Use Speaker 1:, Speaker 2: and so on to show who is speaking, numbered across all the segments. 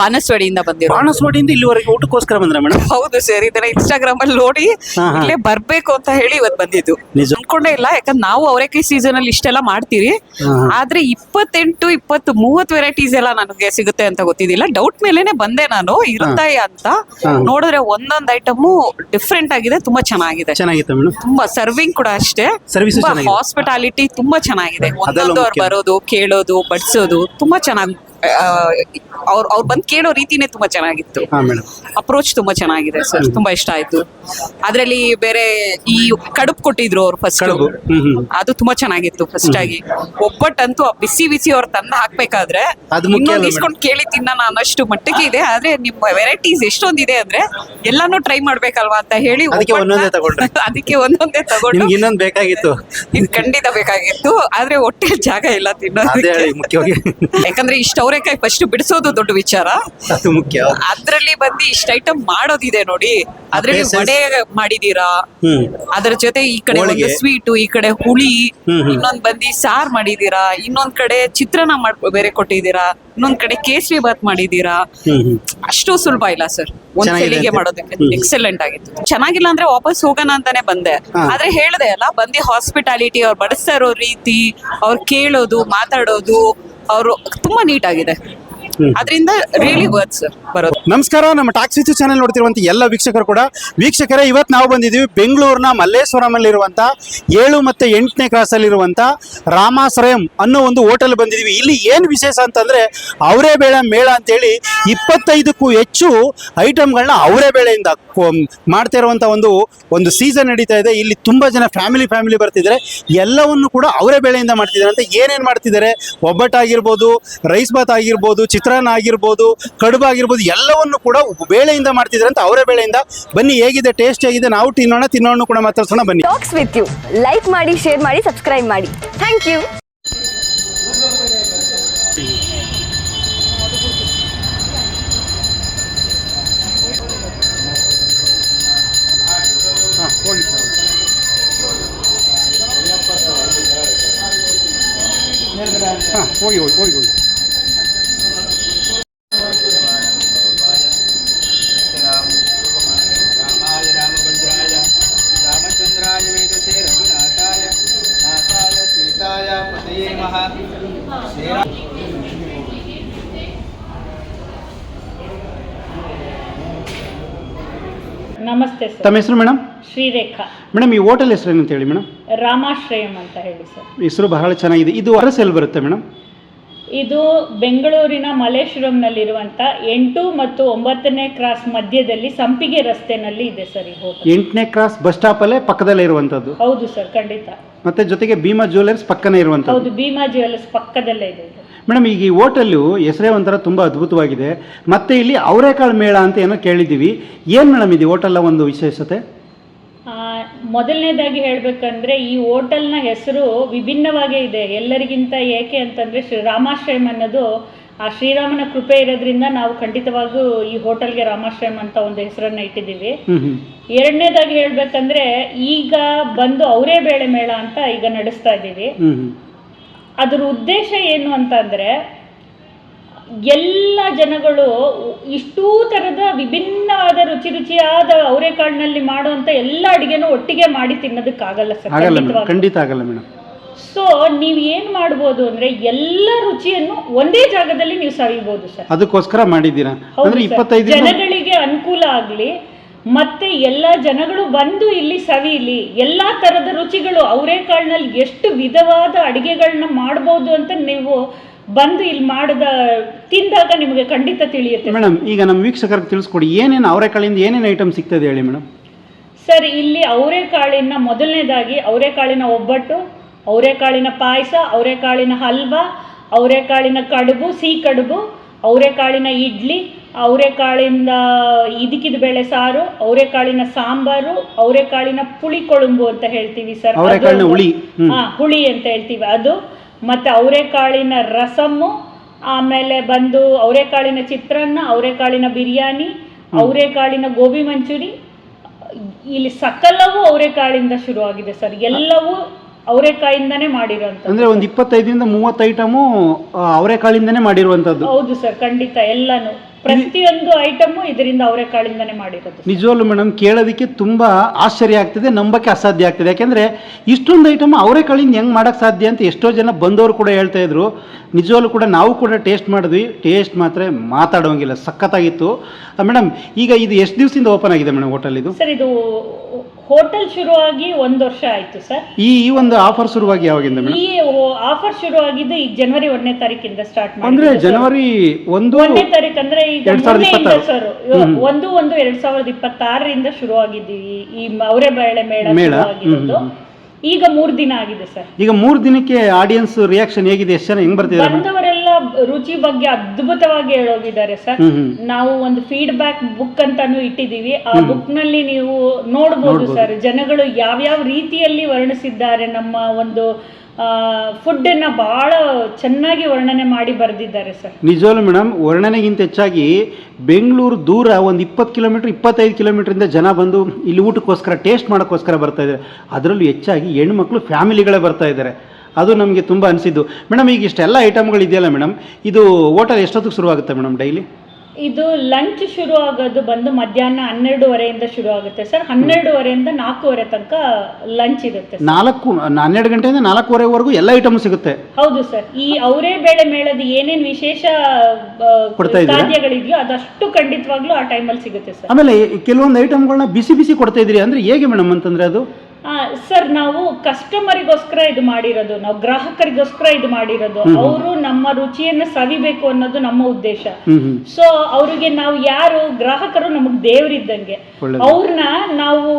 Speaker 1: ಬಾನಸವಾಡಿಯಿಂದ ಬಂದಿರೋ
Speaker 2: ಬಾಣಸ್ವಾಡಿಯಿಂದ ಇಲ್ಲಿವರೆಗೆ ಊಟಕ್ಕೋಸ್ಕರ ಬಂದ್ರ ಮೇಡಮ್
Speaker 1: ಹೌದು ಸರ್ ಇದನ್ನ ಇನ್ಸ್ಟಾಗ್ರಾಮ್ ಅಲ್ಲಿ ನೋಡಿ
Speaker 2: ಹಾ, ಹಾ.
Speaker 1: ಇಲ್ಲೇ ಬರ್ಬೇಕು ಅಂತ ಹೇಳಿ ಇವತ್ ಬಂದಿದ್ದು
Speaker 2: ನಿಜ.
Speaker 1: ಅನ್ಕೊಂಡೇ ಇಲ್ಲ ಯಾಕಂದ್ರೆ ನಾವು ಅವರೇಕಾಯಿ ಸೀಸನ್ ಅಲ್ಲಿ ಇಷ್ಟೆಲ್ಲ ಮಾಡ್ತೀವಿ
Speaker 2: ಹಾ, ಹಾ.
Speaker 1: ಆದ್ರೆ ಇಪ್ಪತ್ತೆಂಟು ಇಪ್ಪತ್ತು ಮೂವತ್ತು ವೆರೈಟೀಸ್ ಎಲ್ಲ ನನಗೆ ಸಿಗುತ್ತೆ ಅಂತ ಗೊತ್ತಿದ್ದಿಲ್ಲ ಡೌಟ್ ಮೇಲೆನೆ ಬಂದೆ ನಾನು ಇರುತ್ತಾ ಅಂತ
Speaker 2: ಹಾ.
Speaker 1: ನೋಡಿದ್ರೆ ಒಂದೊಂದ್ ಐಟಮು ಡಿಫ್ರೆಂಟ್ ಆಗಿದೆ ತುಂಬಾ ಚೆನ್ನಾಗಿದೆ
Speaker 2: ಚೆನ್ನಾಗಿತ್ತು ಮೇಡಮ್
Speaker 1: ತುಂಬಾ ಸರ್ವಿಂಗ್ ಕೂಡ ಅಷ್ಟೇ
Speaker 2: ಸರ್ವಿಸ್ ಚೆನ್ನಾಗಿದೆ.
Speaker 1: ಹಾಸ್ಪಿಟಾಲಿಟಿ ತುಂಬಾ ಚೆನ್ನಾಗಿದೆ
Speaker 2: ಅದೆಲ್ಲ
Speaker 1: ಒಂದೊಂದು ಅವ್ರು
Speaker 2: ಮುಖ್ಯ.
Speaker 1: ಬರೋದು ಕೇಳೋದು ಬಡಿಸೋದು ತುಂಬಾ ಚೆನ್ನಾಗಿ ಅವ್ರು ಅವ್ರು ಬಂದು ಕೇಳೋ ರೀತಿನೇ ತುಂಬಾ ಚೆನ್ನಾಗಿತ್ತು.
Speaker 2: ಹಾ ಮೇಡಮ್
Speaker 1: ಅಪ್ರೋಚ್ ತುಂಬಾ ಚೆನ್ನಾಗಿದೆ ಸರ್ ತುಂಬಾ ಇಷ್ಟ ಆಯ್ತು. ಅದ್ರಲ್ಲಿ ಬೇರೆ ಈ ಕಡುಬು ಕೊಟ್ಟಿದ್ರು ಅವ್ರು ಫಸ್ಟ್
Speaker 2: ಕಡುಬು. ಹ್ಮ್ ಹ್ಮ್.
Speaker 1: ಅದು ತುಂಬಾ ಚೆನ್ನಾಗಿತ್ತು ಫಸ್ಟ್ ಆಗಿ. ಒಬ್ಬಟ್ಟಂತೂ ಆ ಬಿಸಿ ಬಿಸಿ ಅವ್ರು ತಂದು ಹಾಕ್ಬೇಕಾದ್ರೆ
Speaker 2: ಅದು ಮುಖ್ಯ
Speaker 1: ಇನ್ನೊಂದು
Speaker 2: ಅಲ್ವಾ
Speaker 1: ಇಸ್ಕೊಂಡು ಕೇಳಿ ತಿನ್ನೋಣ ಅನ್ನೋಷ್ಟು ಮಟ್ಟಿಗೆ ಇದೆ. ಆದ್ರೆ ನಿಮ್ಮ ವೆರೈಟೀಸ್ ಎಷ್ಟೊಂದಿದೆ ಅಂದ್ರೆ ಎಲ್ಲಾನು ಟ್ರೈ ಮಾಡ್ಬೇಕಲ್ವಾ ಅಂತ ಹೇಳಿ
Speaker 2: ಅದಕ್ಕೆ ಒಂದೊಂದೇ ತಗೊಂಡ್ರಿ.
Speaker 1: ಅದಕ್ಕೆ ಒಂದೊಂದೇ ತಗೊಂಡು
Speaker 2: ನಿಮ್ಗೆ ಇನ್ನೊಂದು ಬೇಕಾಗಿತ್ತು.
Speaker 1: ಇದು ಖಂಡಿತ ಬೇಕಾಗಿತ್ತು. ಆದ್ರೆ ಹೊಟ್ಟೆ ಜಾಗ ಇಲ್ಲ
Speaker 2: ಅದೇ
Speaker 1: ತಿನ್ನೋದಕ್ಕೆ
Speaker 2: ಹೇಳಿ ಮುಖ್ಯವಾಗಿ.
Speaker 1: ಯಾಕಂದ್ರೆ ಇಷ್ಟ ಅವರೆಕಾಯಿ ಫಸ್ಟ್ ಬಿಡಿಸೋದು ದೊಡ್ಡ ವಿಚಾರ.
Speaker 2: ಅದು ಮುಖ್ಯ.
Speaker 1: ಅದ್ರಲ್ಲಿ ಬಂದು ಇಷ್ಟ ಐಟಮ್ ಮಾಡೋದಿದೆ ನೋಡಿ. ಅದ್ರಲ್ಲಿ ವಡೆ ಮಾಡಿದೀರಾ? ಅದರ ಜೊತೆ ಈ ಕಡೆ ಒಂದು ಸ್ವೀಟ್ ಈ ಕಡೆ ಹುಳಿ. ಇನ್ನೊಂದ್ ಬಂದಿ ಸಾರ್ ಮಾಡಿದೀರಾ? ಇನ್ನೊಂದ್ ಕಡೆ ಚಿತ್ರಾನ್ನ ಮಾಡ್ ಬೇರೆ ಕೊಟ್ಟಿದ್ದೀರಾ ಇನ್ನೊಂದ್ ಕಡೆ ಕೇಸರಿ ಬಾತ್ ಮಾಡಿದೀರಾ? ಅಷ್ಟು ಸುಲಭ ಇಲ್ಲ ಸರ್ ಒಂದ್ ಸಲಿಗೆ ಮಾಡೋದಕ್ಕೆ. ಎಕ್ಸಲೆಂಟ್ ಆಗಿತ್ತು. ಚೆನ್ನಾಗಿಲ್ಲ ಅಂದ್ರೆ ವಾಪಸ್ ಹೋಗೋಣ ಅಂತಾನೆ ಬಂದೆ. ಆದ್ರೆ ಹೇಳ್ದೆ ಅಲ್ಲ ಬಂದಿ ಹಾಸ್ಪಿಟಾಲಿಟಿ ಅವ್ರು ಬಡಿಸ್ತಾ ಇರೋ ರೀತಿ ಅವ್ರು ಕೇಳೋದು ಮಾತಾಡೋದು ಅವರು ತುಂಬಾ
Speaker 2: ನೀಟಾಗಿದೆ.
Speaker 1: ಅದರಿಂದ ರಿಯಲಿ ವರ್ತ್ ಸರ್ ಬರೋದು.
Speaker 2: ನಮಸ್ಕಾರ ನಮ್ಮ ಟಾಕ್ಸ್ ವಿತ್ ಚಾನೆಲ್ ನೋಡ್ತಿರುವಂತ ಎಲ್ಲ ವೀಕ್ಷಕರು ಕೂಡ. ವೀಕ್ಷಕರೇ ಇವತ್ತು ನಾವು ಬಂದಿದ್ದೀವಿ ಬೆಂಗಳೂರಿನ ಮಲ್ಲೇಶ್ವರಮಲ್ಲಿರುವಂಥ ಏಳು ಮತ್ತು ಎಂಟನೇ ಕ್ರಾಸಲ್ಲಿರುವಂಥ ರಾಮಾಶ್ರಯಂ ಅನ್ನೋ ಒಂದು ಹೋಟೆಲ್ ಬಂದಿದ್ದೀವಿ. ಇಲ್ಲಿ ಏನು ವಿಶೇಷ ಅಂತಂದ್ರೆ ಅವರೇ ಬೇಳೆ ಮೇಳ ಅಂತೇಳಿ ಇಪ್ಪತ್ತೈದಕ್ಕೂ ಹೆಚ್ಚು ಐಟಮ್ಗಳನ್ನ ಅವರೇ ಬೇಳೆಯಿಂದ ಮಾಡ್ತಾ ಇರುವಂಥ ಒಂದು ಒಂದು ಸೀಸನ್ ನಡೀತಾ ಇದೆ. ಇಲ್ಲಿ ತುಂಬಾ ಜನ ಫ್ಯಾಮಿಲಿ ಫ್ಯಾಮಿಲಿ ಬರ್ತಿದ್ರೆ ಎಲ್ಲವನ್ನು ಕೂಡ ಅವರೇ ಬೇಳೆಯಿಂದ ಮಾಡ್ತಿದ್ದಾರೆ ಅಂತ ಏನೇನು ಮಾಡ್ತಿದ್ದಾರೆ? ಒಬ್ಬಟ್ಟಾಗಿರ್ಬೋದು ರೈಸ್ ಬಾತ್ ಆಗಿರ್ಬೋದು ಚಿತ್ರಾನ್ನ ಆಗಿರ್ಬೋದು ಕಡುಬು ಆಗಿರ್ಬೋದು ಎಲ್ಲವನ್ನು ಕೂಡ ಬೇಳೆಯಿಂದ ಮಾಡ್ತಿದ್ರೆ ಅಂತ ಅವರೇ ಬೇಳೆಯಿಂದ. ಬನ್ನಿ ಹೇಗಿದೆ ಟೇಸ್ಟ್ ಹೇಗಿದೆ? ನಾವು ತಿನ್ನೋಣ ತಿನ್ನೋಣ ಕೂಡ ಮಾತಾಡ್ಸೋಣ ಬನ್ನಿ.
Speaker 3: ಟಾಕ್ಸ್ ವಿತ್ ಯು ಲೈಕ್ ಮಾಡಿ ಶೇರ್ ಮಾಡಿ ಸಬ್ಸ್ಕ್ರೈಬ್ ಮಾಡಿ. ಥ್ಯಾಂಕ್ ಯು
Speaker 2: ಹೋಗಿ ಹೋಗಿ ಹೋಗಿ ಹೋಗಿ.
Speaker 4: ನಮಸ್ತೆ ಸರ್.
Speaker 2: ತಮ್ಮ ಹೆಸರು ಮೇಡಮ್?
Speaker 4: ಶ್ರೀರೇಖಾ.
Speaker 2: ಮೇಡಮ್ ಈ ಹೋಟೆಲ್ ಹೆಸರು ಏನಂತ ಹೇಳಿ ಮೇಡಮ್?
Speaker 4: ರಾಮಾಶ್ರಯಂ ಅಂತ ಹೇಳಿ ಸರ್.
Speaker 2: ಹೆಸರು ಬಹಳ ಚೆನ್ನಾಗಿದೆ. ಇದು ಅರಸ್ ಎಲ್ಲಿ ಬರುತ್ತೆ ಮೇಡಮ್?
Speaker 4: ಇದು ಬೆಂಗಳೂರಿನ ಮಲೇಶ್ವರಂನಲ್ಲಿರುವಂಥ ಎಂಟು ಮತ್ತು ಒಂಬತ್ತನೇ ಕ್ರಾಸ್ ಮಧ್ಯದಲ್ಲಿ ಸಂಪಿಗೆ ರಸ್ತೆನಲ್ಲಿ ಇದೆ ಸರ್ ಈ ಹೋಟೆಲ್.
Speaker 2: ಎಂಟನೇ ಕ್ರಾಸ್ ಬಸ್ ಸ್ಟಾಪ್ ಅಲ್ಲೇ ಪಕ್ಕದಲ್ಲೇ ಇರುವಂಥದ್ದು?
Speaker 4: ಹೌದು ಸರ್ ಖಂಡಿತ.
Speaker 2: ಮತ್ತೆ ಜೊತೆಗೆ ಭೀಮಾ ಜ್ಯುವೆಲರ್ಸ್ ಪಕ್ಕನೇ ಇರುವಂಥದ್ದು?
Speaker 4: ಹೌದು ಭೀಮಾ ಜ್ಯುವೆಲ್ಲರ್ಸ್ ಪಕ್ಕದಲ್ಲೇ ಇದೆ ಇದು.
Speaker 2: ಮೇಡಮ್ ಈಗ ಈ ಹೋಟೆಲ್ಲು ಹೆಸರೇ ಒಂಥರ ತುಂಬ ಅದ್ಭುತವಾಗಿದೆ. ಮತ್ತೆ ಇಲ್ಲಿ ಅವರೇಕಾಳು ಮೇಳ ಅಂತ ಏನೋ ಕೇಳಿದ್ದೀವಿ. ಏನು ಮೇಡಮ್ ಇದು ಹೋಟೆಲ್ನ ಒಂದು ವಿಶೇಷತೆ?
Speaker 4: ಆ, ಮೊದಲನೇದಾಗಿ ಹೇಳಬೇಕಂದ್ರೆ ಈ ಹೋಟೆಲ್ನ ಹೆಸರು ವಿಭಿನ್ನವಾಗೇ ಇದೆ. ಎಲ್ಲರಿಗಿಂತ ಏಕೆ ಅಂತಂದ್ರೆ ಶ್ರೀ ರಾಮಾಶ್ರಯಂ ಅನ್ನೋದು ಆ ಶ್ರೀರಾಮನ ಕೃಪೆ ಇರೋದ್ರಿಂದ ನಾವು ಖಂಡಿತವಾಗೂ ಈ ಹೋಟೆಲ್ಗೆ ರಾಮಾಶ್ರಯಂ ಅಂತ ಒಂದು ಹೆಸರನ್ನ ಇಟ್ಟಿದ್ದೀವಿ. ಎರಡನೇದಾಗಿ ಹೇಳ್ಬೇಕಂದ್ರೆ ಈಗ ಬಂದು ಅವರೇ ಬೇಳೆ ಮೇಳ ಅಂತ ಈಗ ನಡೆಸ್ತಾ ಇದ್ದೀವಿ. ಅದ್ರ ಉದ್ದೇಶ ಏನು ಅಂತಂದ್ರೆ ಎಲ್ಲ ಜನಗಳು ಇಷ್ಟೂ ಥರದ ವಿಭಿನ್ನವಾದ ರುಚಿ ರುಚಿಯಾದ ಅವರೆಕಾಳಿನಲ್ಲಿ ಮಾಡುವಂಥ ಎಲ್ಲ ಅಡುಗೆನೂ ಒಟ್ಟಿಗೆ ಮಾಡಿ ತಿನ್ನೋದಕ್ಕಾಗಲ್ಲ ಸರ್.
Speaker 2: ಖಂಡಿತ ಆಗಲ್ಲ ಮೇಡಮ್.
Speaker 4: ಸೊ ನೀವು ಏನು ಮಾಡ್ಬೋದು ಅಂದ್ರೆ ಎಲ್ಲ ರುಚಿಯನ್ನು ಒಂದೇ ಜಾಗದಲ್ಲಿ ನೀವು ಸವಿಬೋದು ಸರ್.
Speaker 2: ಅದಕ್ಕೋಸ್ಕರ ಮಾಡಿದ್ದೀರಾ?
Speaker 4: ಜನಗಳಿಗೆ ಅನುಕೂಲ ಆಗಲಿ ಮತ್ತೆ ಎಲ್ಲ ಜನಗಳು ಬಂದು ಇಲ್ಲಿ ಸವಿಲಿ ಎಲ್ಲ ತರದ ರುಚಿಗಳು ಅವರೆಕಾಳಿನಲ್ಲಿ ಎಷ್ಟು ವಿಧವಾದ ಅಡುಗೆಗಳನ್ನ ಮಾಡ್ಬೋದು ಅಂತ ನೀವು ಬಂದು ಇಲ್ಲಿ ಮಾಡಿದ ತಿಂದಾಗ ನಿಮಗೆ ಖಂಡಿತ ತಿಳಿಯುತ್ತೆ.
Speaker 2: ಮೇಡಮ್ ಈಗ ನಮ್ಮ ವೀಕ್ಷಕರಿಗೆ ತಿಳಿಸ್ಕೊಡಿ ಏನೇನು ಅವರೆಕಾಳಿಂದ ಏನೇನು ಐಟಮ್ ಸಿಗ್ತದೆ ಹೇಳಿ ಮೇಡಮ್?
Speaker 4: ಸರ್ ಇಲ್ಲಿ ಅವರೆಕಾಳಿನ ಮೊದಲನೇದಾಗಿ ಅವರೆಕಾಳಿನ ಒಬ್ಬಟ್ಟು ಅವರೆಕಾಳಿನ ಪಾಯಸ ಅವರೆಕಾಳಿನ ಹಲ್ವಾ ಅವರೆಕಾಳಿನ ಕಡುಬು ಸಿಹಿ ಕಡುಬು ಅವರೆಕಾಳಿನ ಇಡ್ಲಿ ಅವರೆಕಾಳಿಂದ ಇದಕ್ಕಿದ ಬೇಳೆ ಸಾರು ಅವರೆಕಾಳಿನ ಸಾಂಬಾರು ಅವರೆಕಾಳಿನ ಪುಳಿ ಕೊಳುಂಬು ಅಂತ ಹೇಳ್ತೀವಿ ಸರ್
Speaker 2: ಹುಳಿ,
Speaker 4: ಹುಳಿ ಅಂತ ಹೇಳ್ತೀವಿ. ಅದು ಮತ್ತೆ ಅವರೆಕಾಳಿನ ರಸಮ್ಮು ಆಮೇಲೆ ಬಂದು ಅವರೆಕಾಳಿನ ಚಿತ್ರಾನ್ನ ಅವರೆಕಾಳಿನ ಬಿರಿಯಾನಿ ಅವರೆಕಾಳಿನ ಗೋಬಿ ಮಂಚೂರಿ. ಇಲ್ಲಿ ಸಕಲವೂ ಅವರೆಕಾಳಿಂದ ಶುರುವಾಗಿದೆ ಸರ್ ಎಲ್ಲವೂ ಅವರೆಕಾಯಿಂದನೇ ಮಾಡಿರೋಂಥ
Speaker 2: ಅಂದ್ರೆ ಒಂದು ಇಪ್ಪತ್ತೈದರಿಂದ ಮೂವತ್ತು ಐಟಮು ಅವರೆಕಾಳಿಂದನೇ ಮಾಡಿರುವಂಥದ್ದು.
Speaker 4: ಹೌದು ಸರ್ ಖಂಡಿತ ಎಲ್ಲಾನು. ಪ್ರತಿಯೊಂದು ಐಟಮು ಇದರಿಂದ ಅವರೆಕಾಳಿಂದನೇ ಮಾಡಿರೋದು.
Speaker 2: ನಿಜವಲ್ಲೂ ಮೇಡಮ್ ಕೇಳೋದಕ್ಕೆ ತುಂಬ ಆಶ್ಚರ್ಯ ಆಗ್ತದೆ ನಂಬಕ್ಕೆ ಅಸಾಧ್ಯ ಆಗ್ತದೆ. ಯಾಕೆಂದರೆ ಇಷ್ಟೊಂದು ಐಟಮ್ ಅವರೆಕಾಳಿಂದ ಹೆಂಗೆ ಮಾಡೋಕ್ಕೆ ಸಾಧ್ಯ ಅಂತ ಎಷ್ಟೋ ಜನ ಬಂದವರು ಕೂಡ ಹೇಳ್ತಾ ಇದ್ರು. ನಿಜವಲ್ಲೂ ಕೂಡ ನಾವು ಕೂಡ ಟೇಸ್ಟ್ ಮಾಡಿದ್ವಿ. ಟೇಸ್ಟ್ ಮಾತ್ರ ಮಾತಾಡೋಂಗಿಲ್ಲ ಸಖತ್ತಾಗಿತ್ತು. ಮೇಡಮ್ ಈಗ ಇದು ಎಷ್ಟು ದಿವಸದಿಂದ ಓಪನ್ ಆಗಿದೆ ಮೇಡಮ್ ಹೋಟೆಲ್ ಇದು?
Speaker 4: ಸರ್ ಇದು ಹೋಟೆಲ್ ಶುರುವಾಗಿ ಒಂದು ವರ್ಷ ಆಯ್ತು ಸರ್.
Speaker 2: ಈ ಈ ಒಂದು ಆಫರ್ ಶುರುವಾಗಿ ಯಾವಾಗಿಂದ ಮೇಡಮ್
Speaker 4: ಈ ಆಫರ್ ಶುರು ಆಗಿದ್ದು ಈಗ ಜನವರಿ ಒಂದನೇ ತಾರೀಕಿಂದ ಸ್ಟಾರ್ಟ್
Speaker 2: ಅಂದ್ರೆ
Speaker 4: ಮಾಡಿ
Speaker 2: ಜನವರಿ ಒಂದು
Speaker 4: ಒಂದನೇ ತಾರೀಕು ಅಂದ್ರೆ ಈಗ ಮೊನ್ನೆಯಿಂದ. ಸರ್ ಒಂದು ಒಂದು ಎರಡ್ ಸಾವಿರದ ಇಪ್ಪತ್ತಾರರಿಂದ ಶುರು ಆಗಿದ್ದೀವಿ ಈ ಅವರೇ ಬೇಳೆ ಮೇಳ ಈಗ ಮೂರ್ ದಿನ ಆಗಿದೆ ಸರ್.
Speaker 2: ಈಗ ಮೂರ್ ದಿನಕ್ಕೆ ಆಡಿಯನ್ಸ್ ರಿಯಾಕ್ಷನ್ ಹೇಗಿದೆ? ಎಷ್ಟು ಜನ ಹೆಂಗ್ ಬರ್ತಿದ್ದಾರೆ
Speaker 4: ಬಂದವರೆಲ್ಲ ರುಚಿ ಬಗ್ಗೆ ಅದ್ಭುತವಾಗಿ ಹೇಳೋಗಿದ್ದಾರೆ ಸರ್. ನಾವು ಒಂದು ಫೀಡ್ಬ್ಯಾಕ್ ಬುಕ್ ಅಂತಾನು ಇಟ್ಟಿದೀವಿ ಆ ಬುಕ್ನಲ್ಲಿ ನೀವು ನೋಡ್ಬೋದು. ಸರ್. ಜನಗಳು ಯಾವ್ಯಾವ ರೀತಿಯಲ್ಲಿ ವರ್ಣಿಸಿದ್ದಾರೆ ನಮ್ಮ ಒಂದು ಫುಡ್ ಭಾಳ ಚೆನ್ನಾಗಿ ವರ್ಣನೆ ಮಾಡಿ ಬರೆದಿದ್ದಾರೆ ಸರ್.
Speaker 2: ನಿಜವಲ್ಲ ಮೇಡಮ್ ವರ್ಣನೆಗಿಂತ ಹೆಚ್ಚಾಗಿ ಬೆಂಗಳೂರು ದೂರ ಒಂದು ಇಪ್ಪತ್ತು ಕಿಲೋಮೀಟ್ರ್, ಇಪ್ಪತ್ತೈದು ಕಿಲೋಮೀಟ್ರಿಂದ ಜನ ಬಂದು ಇಲ್ಲಿ ಊಟಕ್ಕೋಸ್ಕರ ಟೇಸ್ಟ್ ಮಾಡೋಕ್ಕೋಸ್ಕರ ಬರ್ತಾ ಇದ್ದಾರೆ. ಅದರಲ್ಲೂ ಹೆಚ್ಚಾಗಿ ಹೆಣ್ಮಕ್ಳು ಫ್ಯಾಮಿಲಿಗಳೇ ಬರ್ತಾ ಇದ್ದಾರೆ. ಅದು ನಮಗೆ ತುಂಬ ಅನಿಸಿದ್ದು. ಮೇಡಮ್ ಈಗ ಇಷ್ಟೆಲ್ಲ ಐಟಮ್ಗಳು ಇದೆಯಲ್ಲ ಮೇಡಮ್ ಇದು ಹೋಟೆಲ್ ಎಷ್ಟೊತ್ತಿಗೆ ಶುರುವಾಗುತ್ತೆ ಮೇಡಮ್ ಡೈಲಿ?
Speaker 4: ಇದು ಲಂಚ್ ಶುರು ಆಗೋದು ಬಂದು ಮಧ್ಯಾಹ್ನ ಹನ್ನೆರಡುವರೆಯಿಂದ ಶುರು ಆಗುತ್ತೆ ಸರ್ ಹನ್ನೆರಡುವರೆಯಿಂದ ನಾಲ್ಕೂವರೆ ತನಕ ಲಂಚ್ ಇರುತ್ತೆ ಸರ್.
Speaker 2: ನಾಲ್ಕು ಹನ್ನೆರಡು ಗಂಟೆಯಿಂದ ನಾಲ್ಕೂವರೆವರೆಗೂ ಎಲ್ಲ ಐಟಮ್ ಸಿಗುತ್ತೆ.
Speaker 4: ಹೌದು ಸರ್. ಈ ಅವರೇ ಬೇಳೆ ಮೇಳದ ಏನೇನ್ ವಿಶೇಷ ಆ,
Speaker 2: ಕೊಡ್ತಾ ಇದ್ದೀರಾ?
Speaker 4: ಖಾದ್ಯಗಳಿದೆಯೋ ಅದಷ್ಟು ಖಂಡಿತವಾಗ್ಲೂ ಆ ಟೈಮಲ್ಲಿ ಸಿಗುತ್ತೆ ಸರ್.
Speaker 2: ಆಮೇಲೆ ಕೆಲವೊಂದು ಐಟಮ್ಗಳನ್ನ ಬಿಸಿ ಬಿಸಿ ಕೊಡ್ತಾ ಇದ್ರಿ ಅಂದ್ರೆ ಹೇಗೆ ಮೇಡಮ್ ಅಂತಂದ್ರೆ ಅದು?
Speaker 4: ಸರ್ ನಾವು ಕಸ್ಟಮರಿಗೋಸ್ಕರ ಇದು ಮಾಡಿರೋದು ನಾವು ಗ್ರಾಹಕರಿಗೋಸ್ಕರ ಇದು ಮಾಡಿರೋದು. ಅವರು ನಮ್ಮ ರುಚಿಯನ್ನು ಸವಿಬೇಕು ಅನ್ನೋದು ನಮ್ಮ ಉದ್ದೇಶ. ಸೊ ಅವರಿಗೆ ನಾವು ಯಾರು ಗ್ರಾಹಕರು ನಮಗೆ ದೇವರಿದ್ದಂಗೆ. ಅವ್ರನ್ನ ನಾವು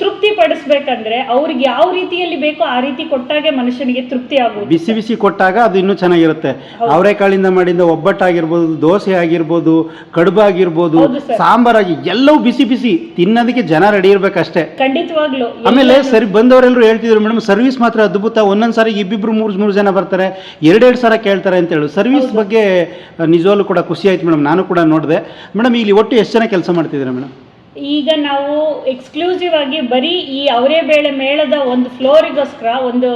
Speaker 4: ತೃಪ್ತಿ ಪಡಿಸ್ಬೇಕಂದ್ರೆ ಅವ್ರಿಗೆ ಯಾವ ರೀತಿಯಲ್ಲಿ ಬೇಕೋ ಆ ರೀತಿ ಕೊಟ್ಟಾಗೆ ಮನುಷ್ಯನಿಗೆ ತೃಪ್ತಿ ಆಗುತ್ತೆ
Speaker 2: ಬಿಸಿ ಬಿಸಿ ಕೊಟ್ಟಾಗ ಅದು ಇನ್ನೂ ಚೆನ್ನಾಗಿರುತ್ತೆ. ಅವರೆಕಾಳಿಂದ ಮಾಡಿದ ಒಬ್ಬಟ್ಟಾಗಿರ್ಬೋದು ದೋಸೆ ಆಗಿರ್ಬೋದು ಕಡುಬು ಆಗಿರ್ಬೋದು
Speaker 4: ಹೌದು.
Speaker 2: ಸಾಂಬಾರಾಗಿ ಎಲ್ಲವೂ ಬಿಸಿ ಬಿಸಿ ತಿನ್ನೋದಕ್ಕೆ ಜನ ರೆಡಿ ಇರ್ಬೇಕಷ್ಟೇ.
Speaker 4: ಖಂಡಿತವಾಗ್ಲು.
Speaker 2: ಆಮೇಲೆ ಸರಿ ಬಂದವರೆಲ್ಲರೂ ಹೇಳ್ತಿದ್ರು ಮೇಡಮ್ ಸರ್ವಿಸ್ ಮಾತ್ರ ಅದ್ಭುತ. ಒಂದೊಂದ್ ಸಾರಿ ಇಬ್ಬಿಬ್ರು ಮೂರು ಮೂರು ಜನ ಬರ್ತಾರೆ ಎರಡೆರಡು ಸಲ ಕೇಳ್ತಾರೆ ಅಂತ ಹೇಳು. ಸರ್ವಿಸ್ ಬಗ್ಗೆ ನಿಜವಾಗ್ಲೂ ಕೂಡ ಖುಷಿ ಆಯ್ತು ಮೇಡಮ್. ನಾನು ಕೂಡ ನೋಡಿದೆ. ಮೇಡಮ್ ಇಲ್ಲಿ ಒಟ್ಟು ಎಷ್ಟು ಜನ ಕೆಲಸ ಮಾಡ್ತಿದ್ದೀರಾ ಮೇಡಮ್?
Speaker 4: ಈಗ ನಾವು ಎಕ್ಸ್ಕ್ಲೂಸಿವ್ ಆಗಿ ಬರೀ ಈ ಅವರೇ ಬೇಳೆ ಮೇಳದ ಒಂದು ಫ್ಲೋರಿಗೋಸ್ಕರ ಒಂದು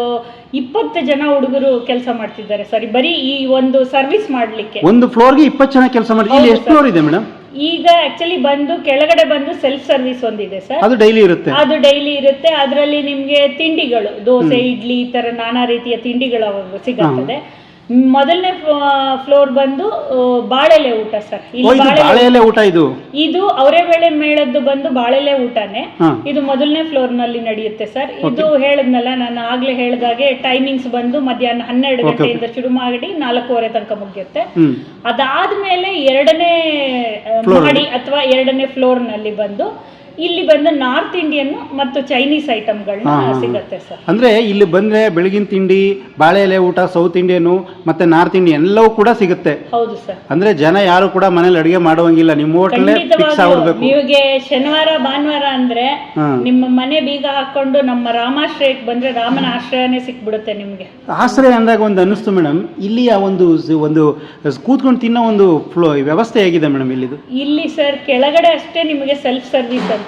Speaker 4: ಇಪ್ಪತ್ತು ಜನ ಹುಡುಗರು ಕೆಲಸ ಮಾಡ್ತಿದ್ದಾರೆ ಸರಿ. ಬರೀ ಈ ಒಂದು ಸರ್ವಿಸ್ ಮಾಡ್ಲಿಕ್ಕೆ.
Speaker 2: ಒಂದು ಫ್ಲೋರ್ಗೆ ಇಪ್ಪತ್ತು ಜನ ಕೆಲಸ ಮಾಡಿ ಎಷ್ಟು ಫ್ಲೋರ್ ಇದೆ ಮೇಡಮ್?
Speaker 4: ಈಗ ಆಕ್ಚುಲಿ ಬಂದು ಕೆಳಗಡೆ ಬಂದು ಸೆಲ್ಫ್ ಸರ್ವಿಸ್ ಒಂದಿದೆ ಸರ್.
Speaker 2: ಅದು ಡೈಲಿ ಇರುತ್ತೆ.
Speaker 4: ಅದು ಡೈಲಿ ಇರುತ್ತೆ. ಅದರಲ್ಲಿ ನಿಮಗೆ ತಿಂಡಿಗಳು ದೋಸೆ ಇಡ್ಲಿ ಈ ಥರ ನಾನಾ ರೀತಿಯ ತಿಂಡಿಗಳು ಅವಾಗ ಸಿಗುತ್ತದೆ. ಮೊದಲನೇ ಫ್ಲೋರ್ ಬಂದು ಬಾಳೆಲೆ ಊಟ ಸರ್.
Speaker 2: ಇದು
Speaker 4: ಬಾಳೆಲೆ
Speaker 2: ಊಟ ಇದು?
Speaker 4: ಇದು ಅವರೇ ಬೇಳೆ ಮೇಳದ್ದು ಬಂದು ಬಾಳೆಲೆ ಊಟನೇ. ಇದು ಮೊದಲನೇ ಫ್ಲೋರ್ನಲ್ಲಿ ನಡೆಯುತ್ತೆ ಸರ್. ಇದು ಹೇಳದ್ನಲ್ಲ ನಾನು ಆಗ್ಲೇ ಹೇಳ್ದಾಗೆ ಟೈಮಿಂಗ್ಸ್ ಬಂದು ಮಧ್ಯಾಹ್ನ ಹನ್ನೆರಡು. ಗಂಟೆಯಿಂದ ಶುರು ಮಾಡಿ ನಾಲ್ಕೂವರೆ ತನಕ ಮುಗಿಯುತ್ತೆ. ಅದಾದ್ಮೇಲೆ ಎರಡನೇ ಮಹಡಿ ಅಥವಾ ಎರಡನೇ ಫ್ಲೋರ್ನಲ್ಲಿ ಬಂದು ಇಲ್ಲಿ ಬಂದು ನಾರ್ತ್ ಇಂಡಿಯನ್ ಮತ್ತು ಚೈನೀಸ್ ಐಟಮ್ಗಳನ್ನ. ಸಿಗತ್ತೆ ಸರ್.
Speaker 2: ಅಂದ್ರೆ ಇಲ್ಲಿ ಬಂದ್ರೆ ಬೆಳಗಿನ ತಿಂಡಿ ಬಾಳೆ ಎಲೆ ಊಟ ಸೌತ್ ಇಂಡಿಯನು ಮತ್ತೆ ನಾರ್ತ್ ಇಂಡಿಯನ್ ಎಲ್ಲವೂ ಕೂಡ ಸಿಗುತ್ತೆ.
Speaker 4: ಹೌದು ಸರ್.
Speaker 2: ಅಂದ್ರೆ ಜನ ಯಾರು ಕೂಡ ಮನೇಲಿ ಅಡಿಗೆ ಮಾಡುವಂಗಿಲ್ಲ ನಿಮ್ಮ ಹೋಟೆಲ್ ಫಿಕ್ಸ್ ಆಗ್ಬಿಡ್ಬೇಕು.
Speaker 4: ನಿಮಗೆ ಶನಿವಾರ ಭಾನುವಾರ ಅಂದ್ರೆ ನಿಮ್ಮ ಮನೆ ಬೀಗ ಹಾಕೊಂಡು ನಮ್ಮ ರಾಮಾಶ್ರಯಕ್ಕೆ ಬಂದ್ರೆ ರಾಮನ ಆಶ್ರಯನೇ ಸಿಕ್ಬಿಡುತ್ತೆ ನಿಮ್ಗೆ.
Speaker 2: ಆಶ್ರಯ ಅಂದಾಗ ಒಂದು ಅನ್ನಿಸ್ತು ಮೇಡಮ್ ಆ ಒಂದು ಒಂದು ಕೂತ್ಕೊಂಡು ತಿನ್ನೋ ಒಂದು ಫ್ಲೋ ವ್ಯವಸ್ಥೆ ಹೇಗಿದೆ ಮೇಡಮ್ ಇಲ್ಲಿದು?
Speaker 4: ಇಲ್ಲಿ ಸರ್ ಕೆಳಗಡೆ ಅಷ್ಟೇ ನಿಮಗೆ ಸೆಲ್ಫ್ ಸರ್ವಿಸ್ ಅಂತ.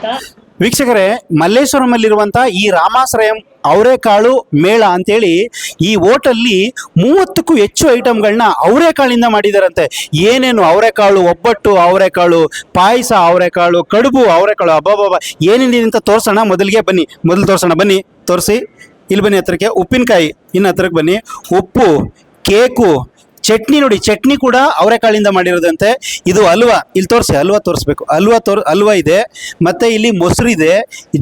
Speaker 2: ವೀಕ್ಷಕರೇ ಮಲ್ಲೇಶ್ವರಮಲ್ಲಿರುವಂಥ ಈ ರಾಮಾಶ್ರಯಂ ಅವರೆಕಾಳು ಮೇಳ ಅಂತೇಳಿ ಈ ಓಟಲ್ಲಿ ಮೂವತ್ತಕ್ಕೂ ಹೆಚ್ಚು ಐಟಮ್ಗಳನ್ನ ಅವರೆಕಾಳಿಂದ ಮಾಡಿದಾರಂತೆ. ಏನೇನು ಅವರೆಕಾಳು ಒಬ್ಬಟ್ಟು ಅವರೆಕಾಳು ಪಾಯಸ ಅವರೆಕಾಳು ಕಡುಬು ಅವರೆಕಾಳು ಅಬ್ಬಬ್ಬ ಏನೇನಿದೆ ಅಂತ ತೋರ್ಸೋಣ. ಮೊದಲಿಗೆ ಬನ್ನಿ, ಮೊದಲು ತೋರ್ಸೋಣ. ಬನ್ನಿ, ತೋರಿಸಿ. ಇಲ್ಲಿ ಬನ್ನಿ ಹತ್ರಕ್ಕೆ, ಉಪ್ಪಿನಕಾಯಿ, ಇನ್ನು ಹತ್ರಕ್ಕೆ ಬನ್ನಿ. ಉಪ್ಪು, ಕೇಕು ಚಟ್ನಿ ನೋಡಿ, ಚಟ್ನಿ ಕೂಡ ಅವರೆಕಾಳಿಂದ ಮಾಡಿರೋದಂತೆ. ಇದು ಹಲ್ವ ಇಲ್ಲಿ ತೋರಿಸಿ ಹಲ್ವ ತೋರಿಸ್ಬೇಕು. ಹಲ್ವ ತೋರ್ ಹಲ್ವ ಇದೆ. ಮತ್ತೆ ಇಲ್ಲಿ ಮೊಸರು ಇದೆ,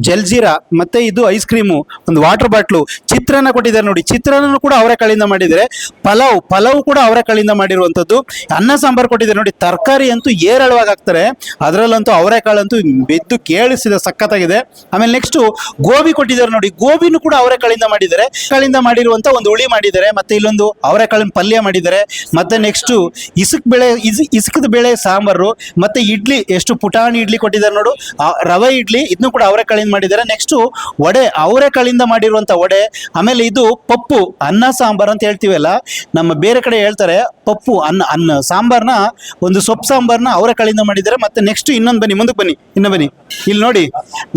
Speaker 2: ಜಲ್ಜೀರಾ, ಮತ್ತೆ ಇದು ಐಸ್ ಕ್ರೀಮು ಒಂದು ವಾಟರ್ ಬಾಟ್ಲು ಚಿತ್ರಾನ್ನ ಕೊಟ್ಟಿದ್ದಾರೆ ನೋಡಿ. ಚಿತ್ರಾನ್ನ ಕೂಡ ಅವರೆಕಾಳಿಂದ ಮಾಡಿದ್ದಾರೆ. ಪಲಾವ್ ಪಲಾವ್ ಕೂಡ ಅವರೆಕಾಳಿಂದ ಮಾಡಿರುವಂಥದ್ದು. ಅನ್ನ ಸಾಂಬಾರು ಕೊಟ್ಟಿದ್ದಾರೆ ನೋಡಿ. ತರಕಾರಿ ಅಂತೂ ಏರಳವಾಗಿ ಹಾಕ್ತಾರೆ. ಅದರಲ್ಲಂತೂ ಅವರೆಕಾಳಂತೂ ಬೆದ್ದು ಕೇಳಿಸಿದ ಸಖತ್ತಾಗಿದೆ. ಆಮೇಲೆ ನೆಕ್ಸ್ಟು ಗೋಬಿ ಕೊಟ್ಟಿದ್ದಾರೆ ನೋಡಿ. ಗೋಬಿನೂ ಕೂಡ ಅವರೆಕಾಳಿಂದ ಮಾಡಿದ್ದಾರೆ. ಕಾಳಿಂದ ಮಾಡಿರುವಂತ ಒಂದು ಹುಳಿ ಮಾಡಿದ್ದಾರೆ. ಮತ್ತೆ ಇಲ್ಲೊಂದು ಅವರೆಕಾಳಿನ ಪಲ್ಯ ಮಾಡಿದ್ದಾರೆ. ಮತ್ತೆ ನೆಕ್ಸ್ಟು ಇಸುಕ್ ಬೇಳೆ, ಇಸ್, ಇಸುಕದ ಬೇಳೆ, ಸಾಂಬಾರು, ಮತ್ತೆ ಇಡ್ಲಿ, ಎಷ್ಟು ಪುಟಾಣಿ ಇಡ್ಲಿ ಕೊಟ್ಟಿದ್ದಾರೆ ನೋಡು. ರವೆ ಇಡ್ಲಿ ಇದನ್ನು ಕೂಡ ಅವರೆಕಾಳಿಂದ ಮಾಡಿದ್ದಾರೆ. ನೆಕ್ಸ್ಟು ವಡೆ ಅವರೆಕಾಳಿಂದ ಮಾಡಿರುವಂತ ವಡೆ, ಆಮೇಲೆ ಇದು ಪಪ್ಪು, ಅನ್ನ, ಸಾಂಬಾರ್ ಅಂತ ಹೇಳ್ತೀವಲ್ಲ, ನಮ್ಮ ಬೇರೆ ಕಡೆ ಹೇಳ್ತಾರೆ ಪಪ್ಪು, ಅನ್ನ ಅನ್ನ, ಸಾಂಬಾರ್ನ, ಒಂದು ಸೊಪ್ಪು ಸಾಂಬಾರ್ನ ಅವರೆಕಾಳಿಂದ ಮಾಡಿದ್ದಾರೆ. ಮತ್ತೆ ನೆಕ್ಸ್ಟ್ ಇನ್ನೊಂದು ಬನ್ನಿ, ಮುಂದಕ್ಕೆ ಬನ್ನಿ ಇನ್ನು ಬನ್ನಿ. ಇಲ್ಲಿ ನೋಡಿ,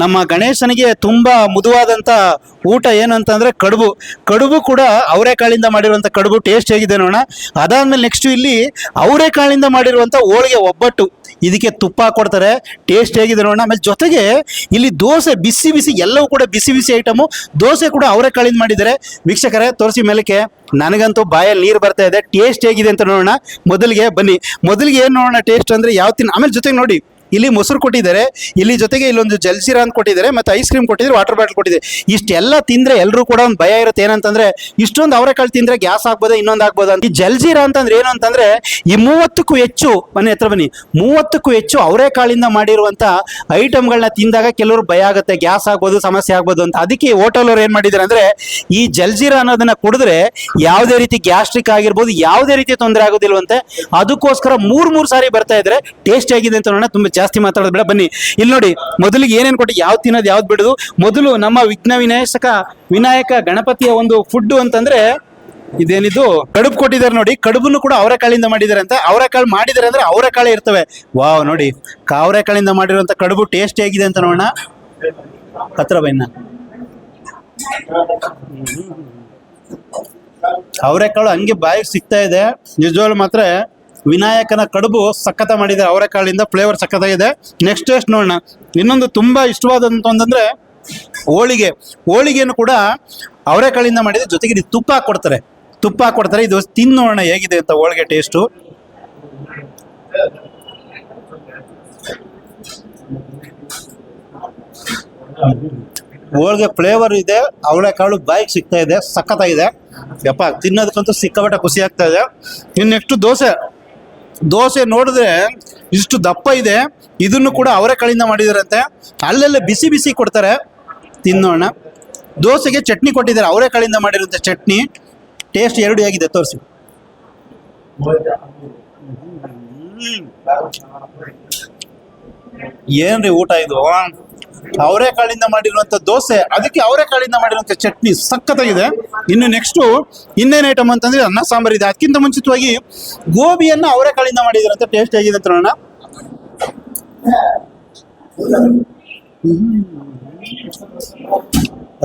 Speaker 2: ನಮ್ಮ ಗಣೇಶನಿಗೆ ತುಂಬ ಮುದುವಾದಂತ ಊಟ ಏನು ಅಂತಂದರೆ ಕಡುಬು. ಕಡುಬು ಕೂಡ ಅವರೆಕಾಳಿಂದ ಮಾಡಿರುವಂಥ ಕಡುಬು ಟೇಸ್ಟ್ ಹೇಗಿದೆ ನೋಡೋಣ. ಅದಾದಮೇಲೆ ನೆಕ್ಸ್ಟ್ ಇಲ್ಲಿ ಅವರೆಕಾಳಿಂದ ಮಾಡಿರುವಂಥ ಹೋಳಿಗೆ ಒಬ್ಬಟ್ಟು. ಇದಕ್ಕೆ ತುಪ್ಪ ಕೊಡ್ತಾರೆ ಟೇಸ್ಟ್ ಹೇಗಿದೆ ನೋಡೋಣ. ಆಮೇಲೆ ಜೊತೆಗೆ ಇಲ್ಲಿ ದೋಸೆ, ಬಿಸಿ ಬಿಸಿ, ಎಲ್ಲವೂ ಕೂಡ ಬಿಸಿ ಬಿಸಿ ಐಟಮು ದೋಸೆ ಕೂಡ ಅವರೆಕಾಳಿಂದ ಮಾಡಿದ್ದಾರೆ. ವೀಕ್ಷಕರೇ, ತೋರಿಸಿ ಮೇಲಕ್ಕೆ. ನನಗಂತೂ ಬಾಯಲ್ಲಿ ನೀರು ಬರ್ತಾ ಇದೆ. ಟೇಸ್ಟ್ ಹೇಗಿದೆ ಅಂತ ನೋಡೋಣ. ಮೊದಲಿಗೆ ಬನ್ನಿ. ಮೊದಲಿಗೆ ಏನು ನೋಡೋಣ ಟೇಸ್ಟ್ ಅಂದರೆ ಯಾವ ತಿನ್ನ ಆಮೇಲೆ ಜೊತೆಗೆ ನೋಡಿ. ಇಲ್ಲಿ ಮೊಸರು ಕೊಟ್ಟಿದ್ದಾರೆ, ಇಲ್ಲಿ ಜೊತೆಗೆ ಇಲ್ಲೊಂದು ಜಲ್ಸೀರಾ ಅಂತ ಕೊಟ್ಟಿದ್ದಾರೆ, ಮತ್ತು ಐಸ್ ಕ್ರೀಮ್ ಕೊಟ್ಟಿದ್ದಾರೆ ವಾಟರ್ ಬಾಟಲ್ ಕೊಟ್ಟಿದ್ದಾರೆ. ಇಷ್ಟೆಲ್ಲ ತಿಂದರೆ ಎಲ್ಲರೂ ಕೂಡ ಒಂದು ಭಯ ಇರುತ್ತೆ. ಏನಂತಂದ್ರೆ, ಇಷ್ಟೊಂದು ಅವರೆಕಾಳು ತಿಂದರೆ ಗ್ಯಾಸ್ ಆಗ್ಬೋದಾ, ಇನ್ನೊಂದು ಆಗ್ಬೋದಾ ಅಂತ. ಈ ಜಲ್ಸೀರಾ ಅಂತಂದ್ರೆ ಏನು ಅಂತಂದ್ರೆ, ಈ ಮೂವತ್ತಕ್ಕೂ ಹೆಚ್ಚು ಮನೆ ಹತ್ರ ಬನ್ನಿ, ಮೂವತ್ತಕ್ಕೂ ಹೆಚ್ಚು ಅವರೆಕಾಳಿಂದ ಮಾಡಿರುವಂಥ ಐಟಮ್ಗಳನ್ನ ತಿಂದಾಗ ಕೆಲವರು ಭಯ ಆಗುತ್ತೆ, ಗ್ಯಾಸ್ ಆಗ್ಬೋದು, ಸಮಸ್ಯೆ ಆಗ್ಬೋದು ಅಂತ. ಅದಕ್ಕೆ ಹೋಟೆಲ್ ಅವ್ರು ಏನು ಮಾಡಿದ್ದಾರೆ ಅಂದ್ರೆ, ಈ ಜಲ್ಜೀರಾ ಅನ್ನೋದನ್ನ ಕುಡಿದ್ರೆ ಯಾವುದೇ ರೀತಿ ಗ್ಯಾಸ್ಟ್ರಿಕ್ ಆಗಿರ್ಬೋದು, ಯಾವುದೇ ರೀತಿ ತೊಂದರೆ ಆಗೋದಿಲ್ವಂತೆ, ಅದಕ್ಕೋಸ್ಕರ ಮೂರ್ ಮೂರು ಸಾರಿ ಬರ್ತಾ ಇದ್ರೆ, ಟೇಸ್ಟ್ ಆಗಿದೆ ಅಂತ ನೋಡೋಣ, ತುಂಬಾ ಜಾಸ್ತಿ ಮಾತಾಡೋದು ಬೇಡ. ಬನ್ನಿ, ಇಲ್ಲಿ ನೋಡಿ, ಮೊದಲಿಗೆ ಏನೇನು ಕೊಟ್ಟು ಯಾವ್ದು ತಿನ್ನೋದು, ಯಾವ್ದು ಬಿಡೋದು? ಮೊದಲು ನಮ್ಮ ವಿಘ್ನ ವಿನಾಯಕ ವಿನಾಯಕ ಗಣಪತಿಯ ಒಂದು ಫುಡ್ ಅಂತಂದ್ರೆ ಇದೇನಿದು? ಕಡುಬು ಕೊಟ್ಟಿದ್ದಾರೆ ನೋಡಿ, ಕಡುಬನ್ನು ಕೂಡ ಅವರೆಕಾಳಿಂದ ಮಾಡಿದ್ದಾರೆ ಅಂತ ಅವರೆಕಾಳು ಮಾಡಿದ್ದಾರೆ ಅಂದ್ರೆ ಅವರೆಕಾಳು ಇರ್ತವೆ. ವಾವ್, ನೋಡಿ ಅವರೆಕಾಳಿಂದ ಮಾಡಿರುವಂತ ಕಡುಬು ಟೇಸ್ಟ್ ಹೇಗಿದೆ ಅಂತ ನೋಡೋಣ. ಹತ್ರ ಬೈನ ಅವರೆಕಾಳು ಹಂಗೆ ಬಾಯಿಗೆ ಸಿಗ್ತಾ ಇದೆ. ನಿಜವಾಗ್ಲು ಮಾತ್ರ ವಿನಾಯಕನ ಕಡುಬು ಸಖತ ಮಾಡಿದೆ ಅವರೆಕಾಳಿಂದ ಫ್ಲೇವರ್ ಸಖತ್ತಾಗಿದೆ ನೆಕ್ಸ್ಟ್ ಟೇಸ್ಟ್ ನೋಡೋಣ. ಇನ್ನೊಂದು ತುಂಬಾ ಇಷ್ಟವಾದಂತ ಒಂದಂದ್ರೆ ಹೋಳಿಗೆ. ಹೋಳಿಗೆಯನ್ನು ಕೂಡ ಅವರೆಕಾಳಿಂದ ಮಾಡಿದ್ರೆ ಜೊತೆಗೆ ಇದು ತುಪ್ಪ ಕೊಡ್ತಾರೆ. ತುಪ್ಪ ಕೊಡ್ತಾರೆ. ಇದು ತಿಂದು ನೋಡೋಣ ಹೇಗಿದೆ ಅಂತ ಹೋಳಿಗೆ ಟೇಸ್ಟು ಹೋಳಿಗೆ ಫ್ಲೇವರ್ ಇದೆ. ಅವಳೆಕಾಳು ಬಾಯಿಗೆ ಸಿಗ್ತಾ ಇದೆ. ಸಖತ್ತಾಗಿದೆ ಯಪ್ಪ, ತಿನ್ನೋದಕ್ಕಂತೂ ಸಿಕ್ಕಾಪಟ್ಟೆ ಖುಷಿ ಆಗ್ತಾ ಇದೆ. ಇನ್ನು ನೆಕ್ಸ್ಟ್ ದೋಸೆ. ದೋಸೆ ನೋಡಿದ್ರೆ ಇಷ್ಟು ದಪ್ಪ ಇದೆ, ಇದನ್ನು ಕೂಡ ಅವರೆಕಾಳಿಂದ ಮಾಡಿದಾರಂತೆ. ಅಲ್ಲೆಲ್ಲ ಬಿಸಿ ಬಿಸಿ ಕೊಡ್ತಾರೆ, ತಿನ್ನೋಣ. ದೋಸೆಗೆ ಚಟ್ನಿ ಕೊಟ್ಟಿದ್ದಾರೆ ಅವರೆಕಾಳಿಂದ ಮಾಡಿರುವಂಥ ಚಟ್ನಿ. ಟೇಸ್ಟ್ ಎರಡು ಹೇಗಿದೆ, ತೋರಿಸಿ. ಏನ್ರಿ ಊಟ ಇದು? ಅವರೆಕಾಳಿಂದ ಮಾಡಿರುವಂಥ ದೋಸೆ, ಅದಕ್ಕೆ ಅವರೆಕಾಳಿಂದ ಚಟ್ನಿ ಸಖತ್ತಾಗಿದೆ. ಇನ್ನು ನೆಕ್ಸ್ಟು ಇನ್ನೇನು ಐಟಮ್ ಅಂತಂದ್ರೆ ಅನ್ನ ಸಾಂಬಾರ್ ಇದೆ. ಅದಕ್ಕಿಂತ ಮುಂಚಿತವಾಗಿ ಗೋಬಿಯನ್ನ ಅವರೆಕಾಳಿಂದ ಮಾಡಿದಿರಂತ ಟೇಸ್ಟ್ ಹೇಗಿದೆ ಅಂತ ನೋಡೋಣ.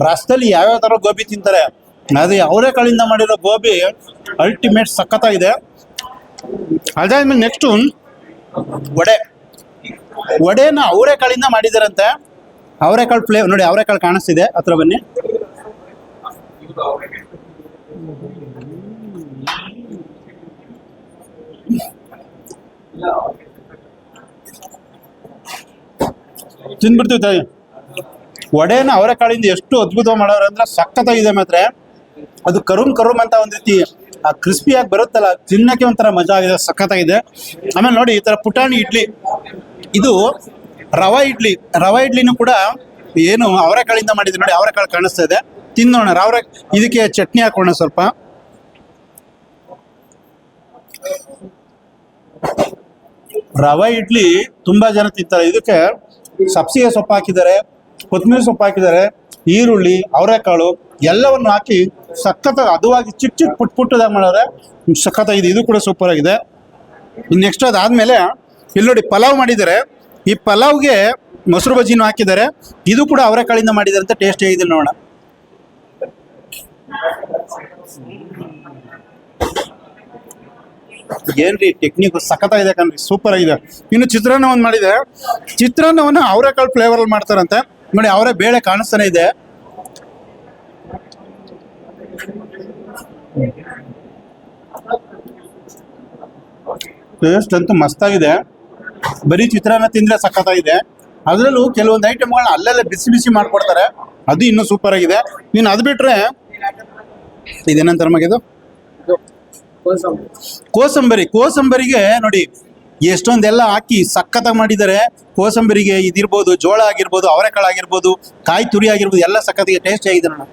Speaker 2: ರಸ್ತೆಯಲ್ಲಿ ಯಾವ್ಯಾವ ತರ ಗೋಬಿ ತಿಂತಾರೆ, ಅದೇ ಅವರೆಕಾಳಿಂದ ಮಾಡಿರೋ ಗೋಬಿ ಅಲ್ಟಿಮೇಟ್ ಸಖತ್ತಾಗಿದೆ. ಅದಾದ್ಮೇಲೆ ನೆಕ್ಸ್ಟು ವಡೆ. ವಡೆನ ಅವರೆಕಾಳಿಂದ ಮಾಡಿದಾರಂತೆ ಅವರೆಕಾಳು ಫ್ಲೇ ನೋಡಿ ಅವರೆಕಾಳು ಕಾಣಿಸ್ತಿದೆ. ಹತ್ರ ಬನ್ನಿ. ತಿಂದ್ಬಿಡ್ತೀವಿ ತಾಯಿ. ವಡೆನ ಅವರೆಕಾಳಿಂದ ಎಷ್ಟು ಅದ್ಭುತ ಮಾಡೋರು ಅಂದ್ರೆ ಸಖತ್ತಾಗಿದೆ ಮಾತ್ರ. ಅದು ಕರುಮ್ ಕರುಮ್ ಅಂತ ಒಂದ್ ರೀತಿ, ಆ ಕ್ರಿಸ್ಪಿಯಾಗಿ ಬರುತ್ತಲ್ಲ, ತಿನ್ನಕ್ಕೆ ಒಂಥರ ಮಜಾ ಆಗಿದೆ, ಸಖತ್ತಾಗಿದೆ. ಆಮೇಲೆ ನೋಡಿ, ಈ ತರ ಪುಟಾಣಿ ಇಡ್ಲಿ. ಇದು ರವಾ ಇಡ್ಲಿ, ರವಾ ಇಡ್ಲಿನೂ ಕೂಡ ಏನು ಅವರೆಕಾಳಿಂದ ಮಾಡಿದ್ರು ನೋಡಿ ಅವರೆಕಾಳು ಕಾಣಿಸ್ತಾ ಇದೆ. ತಿನ್ನೋಣ ಅವರೆ ಇದಕ್ಕೆ ಚಟ್ನಿ ಹಾಕೋಣ ಸ್ವಲ್ಪ. ರವಾ ಇಡ್ಲಿ ತುಂಬಾ ಜನ ತಿಂತಾರೆ. ಇದಕ್ಕೆ ಸಬ್ಸಿಗೆ ಸೊಪ್ಪು ಹಾಕಿದ್ದಾರೆ ಕೊತ್ತಂಬರಿ ಸೊಪ್ಪು ಹಾಕಿದ್ದಾರೆ, ಈರುಳ್ಳಿ ಅವರೆಕಾಳು ಎಲ್ಲವನ್ನು ಹಾಕಿ ಸಖತ್ ಅದುವಾಗಿ ಚಿಕ್ಕ ಚಿಕ್ಕ ಪುಟ್ ಪುಟ್ಟದಾಗ ಮಾಡೋರೆ ಸಖತ್ತಾಗಿದೆ ಇದು ಕೂಡ ಸೂಪರ್ ಆಗಿದೆ. ನೆಕ್ಸ್ಟ್ ಅದಾದ್ಮೇಲೆ, ಇಲ್ಲಿ ನೋಡಿ ಪಲಾವ್ ಮಾಡಿದ್ದಾರೆ. ಈ ಪಲಾವ್ಗೆ ಮೊಸರು ಬಜ್ಜಿನೂ ಹಾಕಿದ್ದಾರೆ. ಇದು ಕೂಡ ಅವರೆಕಾಳಿಂದ ಮಾಡಿದ್ದಾರೆ ಅಂತ ಟೇಸ್ಟ್ ಹೇಗಿದೆ ನೋಡೋಣ. ಏನ್ರಿ ಟೆಕ್ನಿಕ್ ಸಖತ್ತಾಗಿದೆ ಕಣ್ರಿ ಸೂಪರ್ ಆಗಿದೆ. ಇನ್ನು ಚಿತ್ರಾನ್ನ ಒಂದು ಮಾಡಿದೆ. ಚಿತ್ರಾನ್ನವನ್ನು ಅವರೆಕಾಳು ಫ್ಲೇವರ್ ಅಲ್ಲಿ ಮಾಡ್ತಾರಂತೆ. ನೋಡಿ, ಅವರೇ ಬೇಳೆ ಕಾಣಿಸ್ತಾನೆ ಇದೆ. ಟೇಸ್ಟ್ ಅಂತೂ ಮಸ್ತಾಗಿದೆ. ಬರೀ ಚಿತ್ರಾನ್ನ ತಿಂದ್ರೆ ಸಖತ್ತಾಗಿದೆ. ಅದರಲ್ಲೂ ಕೆಲವೊಂದು ಐಟಮ್ಗಳನ್ನ ಅಲ್ಲೆಲ್ಲ ಬಿಸಿ ಬಿಸಿ ಮಾಡ್ಕೊಡ್ತಾರೆ. ಅದು ಇನ್ನೂ ಸೂಪರ್ ಆಗಿದೆ. ನೀನು ಅದು ಬಿಟ್ರೆ ಇದೇನಂತಾರೆ ಮಗಿದು ಕೋಸಂಬರಿ. ಕೋಸಂಬರಿಗೆ ನೋಡಿ, ಎಷ್ಟೊಂದೆಲ್ಲ ಹಾಕಿ ಸಖತ್ತಾಗಿ ಮಾಡಿದ್ದಾರೆ. ಕೋಸಂಬರಿಗೆ ಇದಿರ್ಬೋದು, ಜೋಳ ಆಗಿರ್ಬೋದು, ಅವರೆಕಾಳು ಆಗಿರ್ಬೋದು, ಕಾಯಿ ತುರಿ ಆಗಿರ್ಬೋದು, ಎಲ್ಲ ಸಖತ್ತಿಗೆ ಟೇಸ್ಟ್ ಆಗಿದೆ ನೋಡ.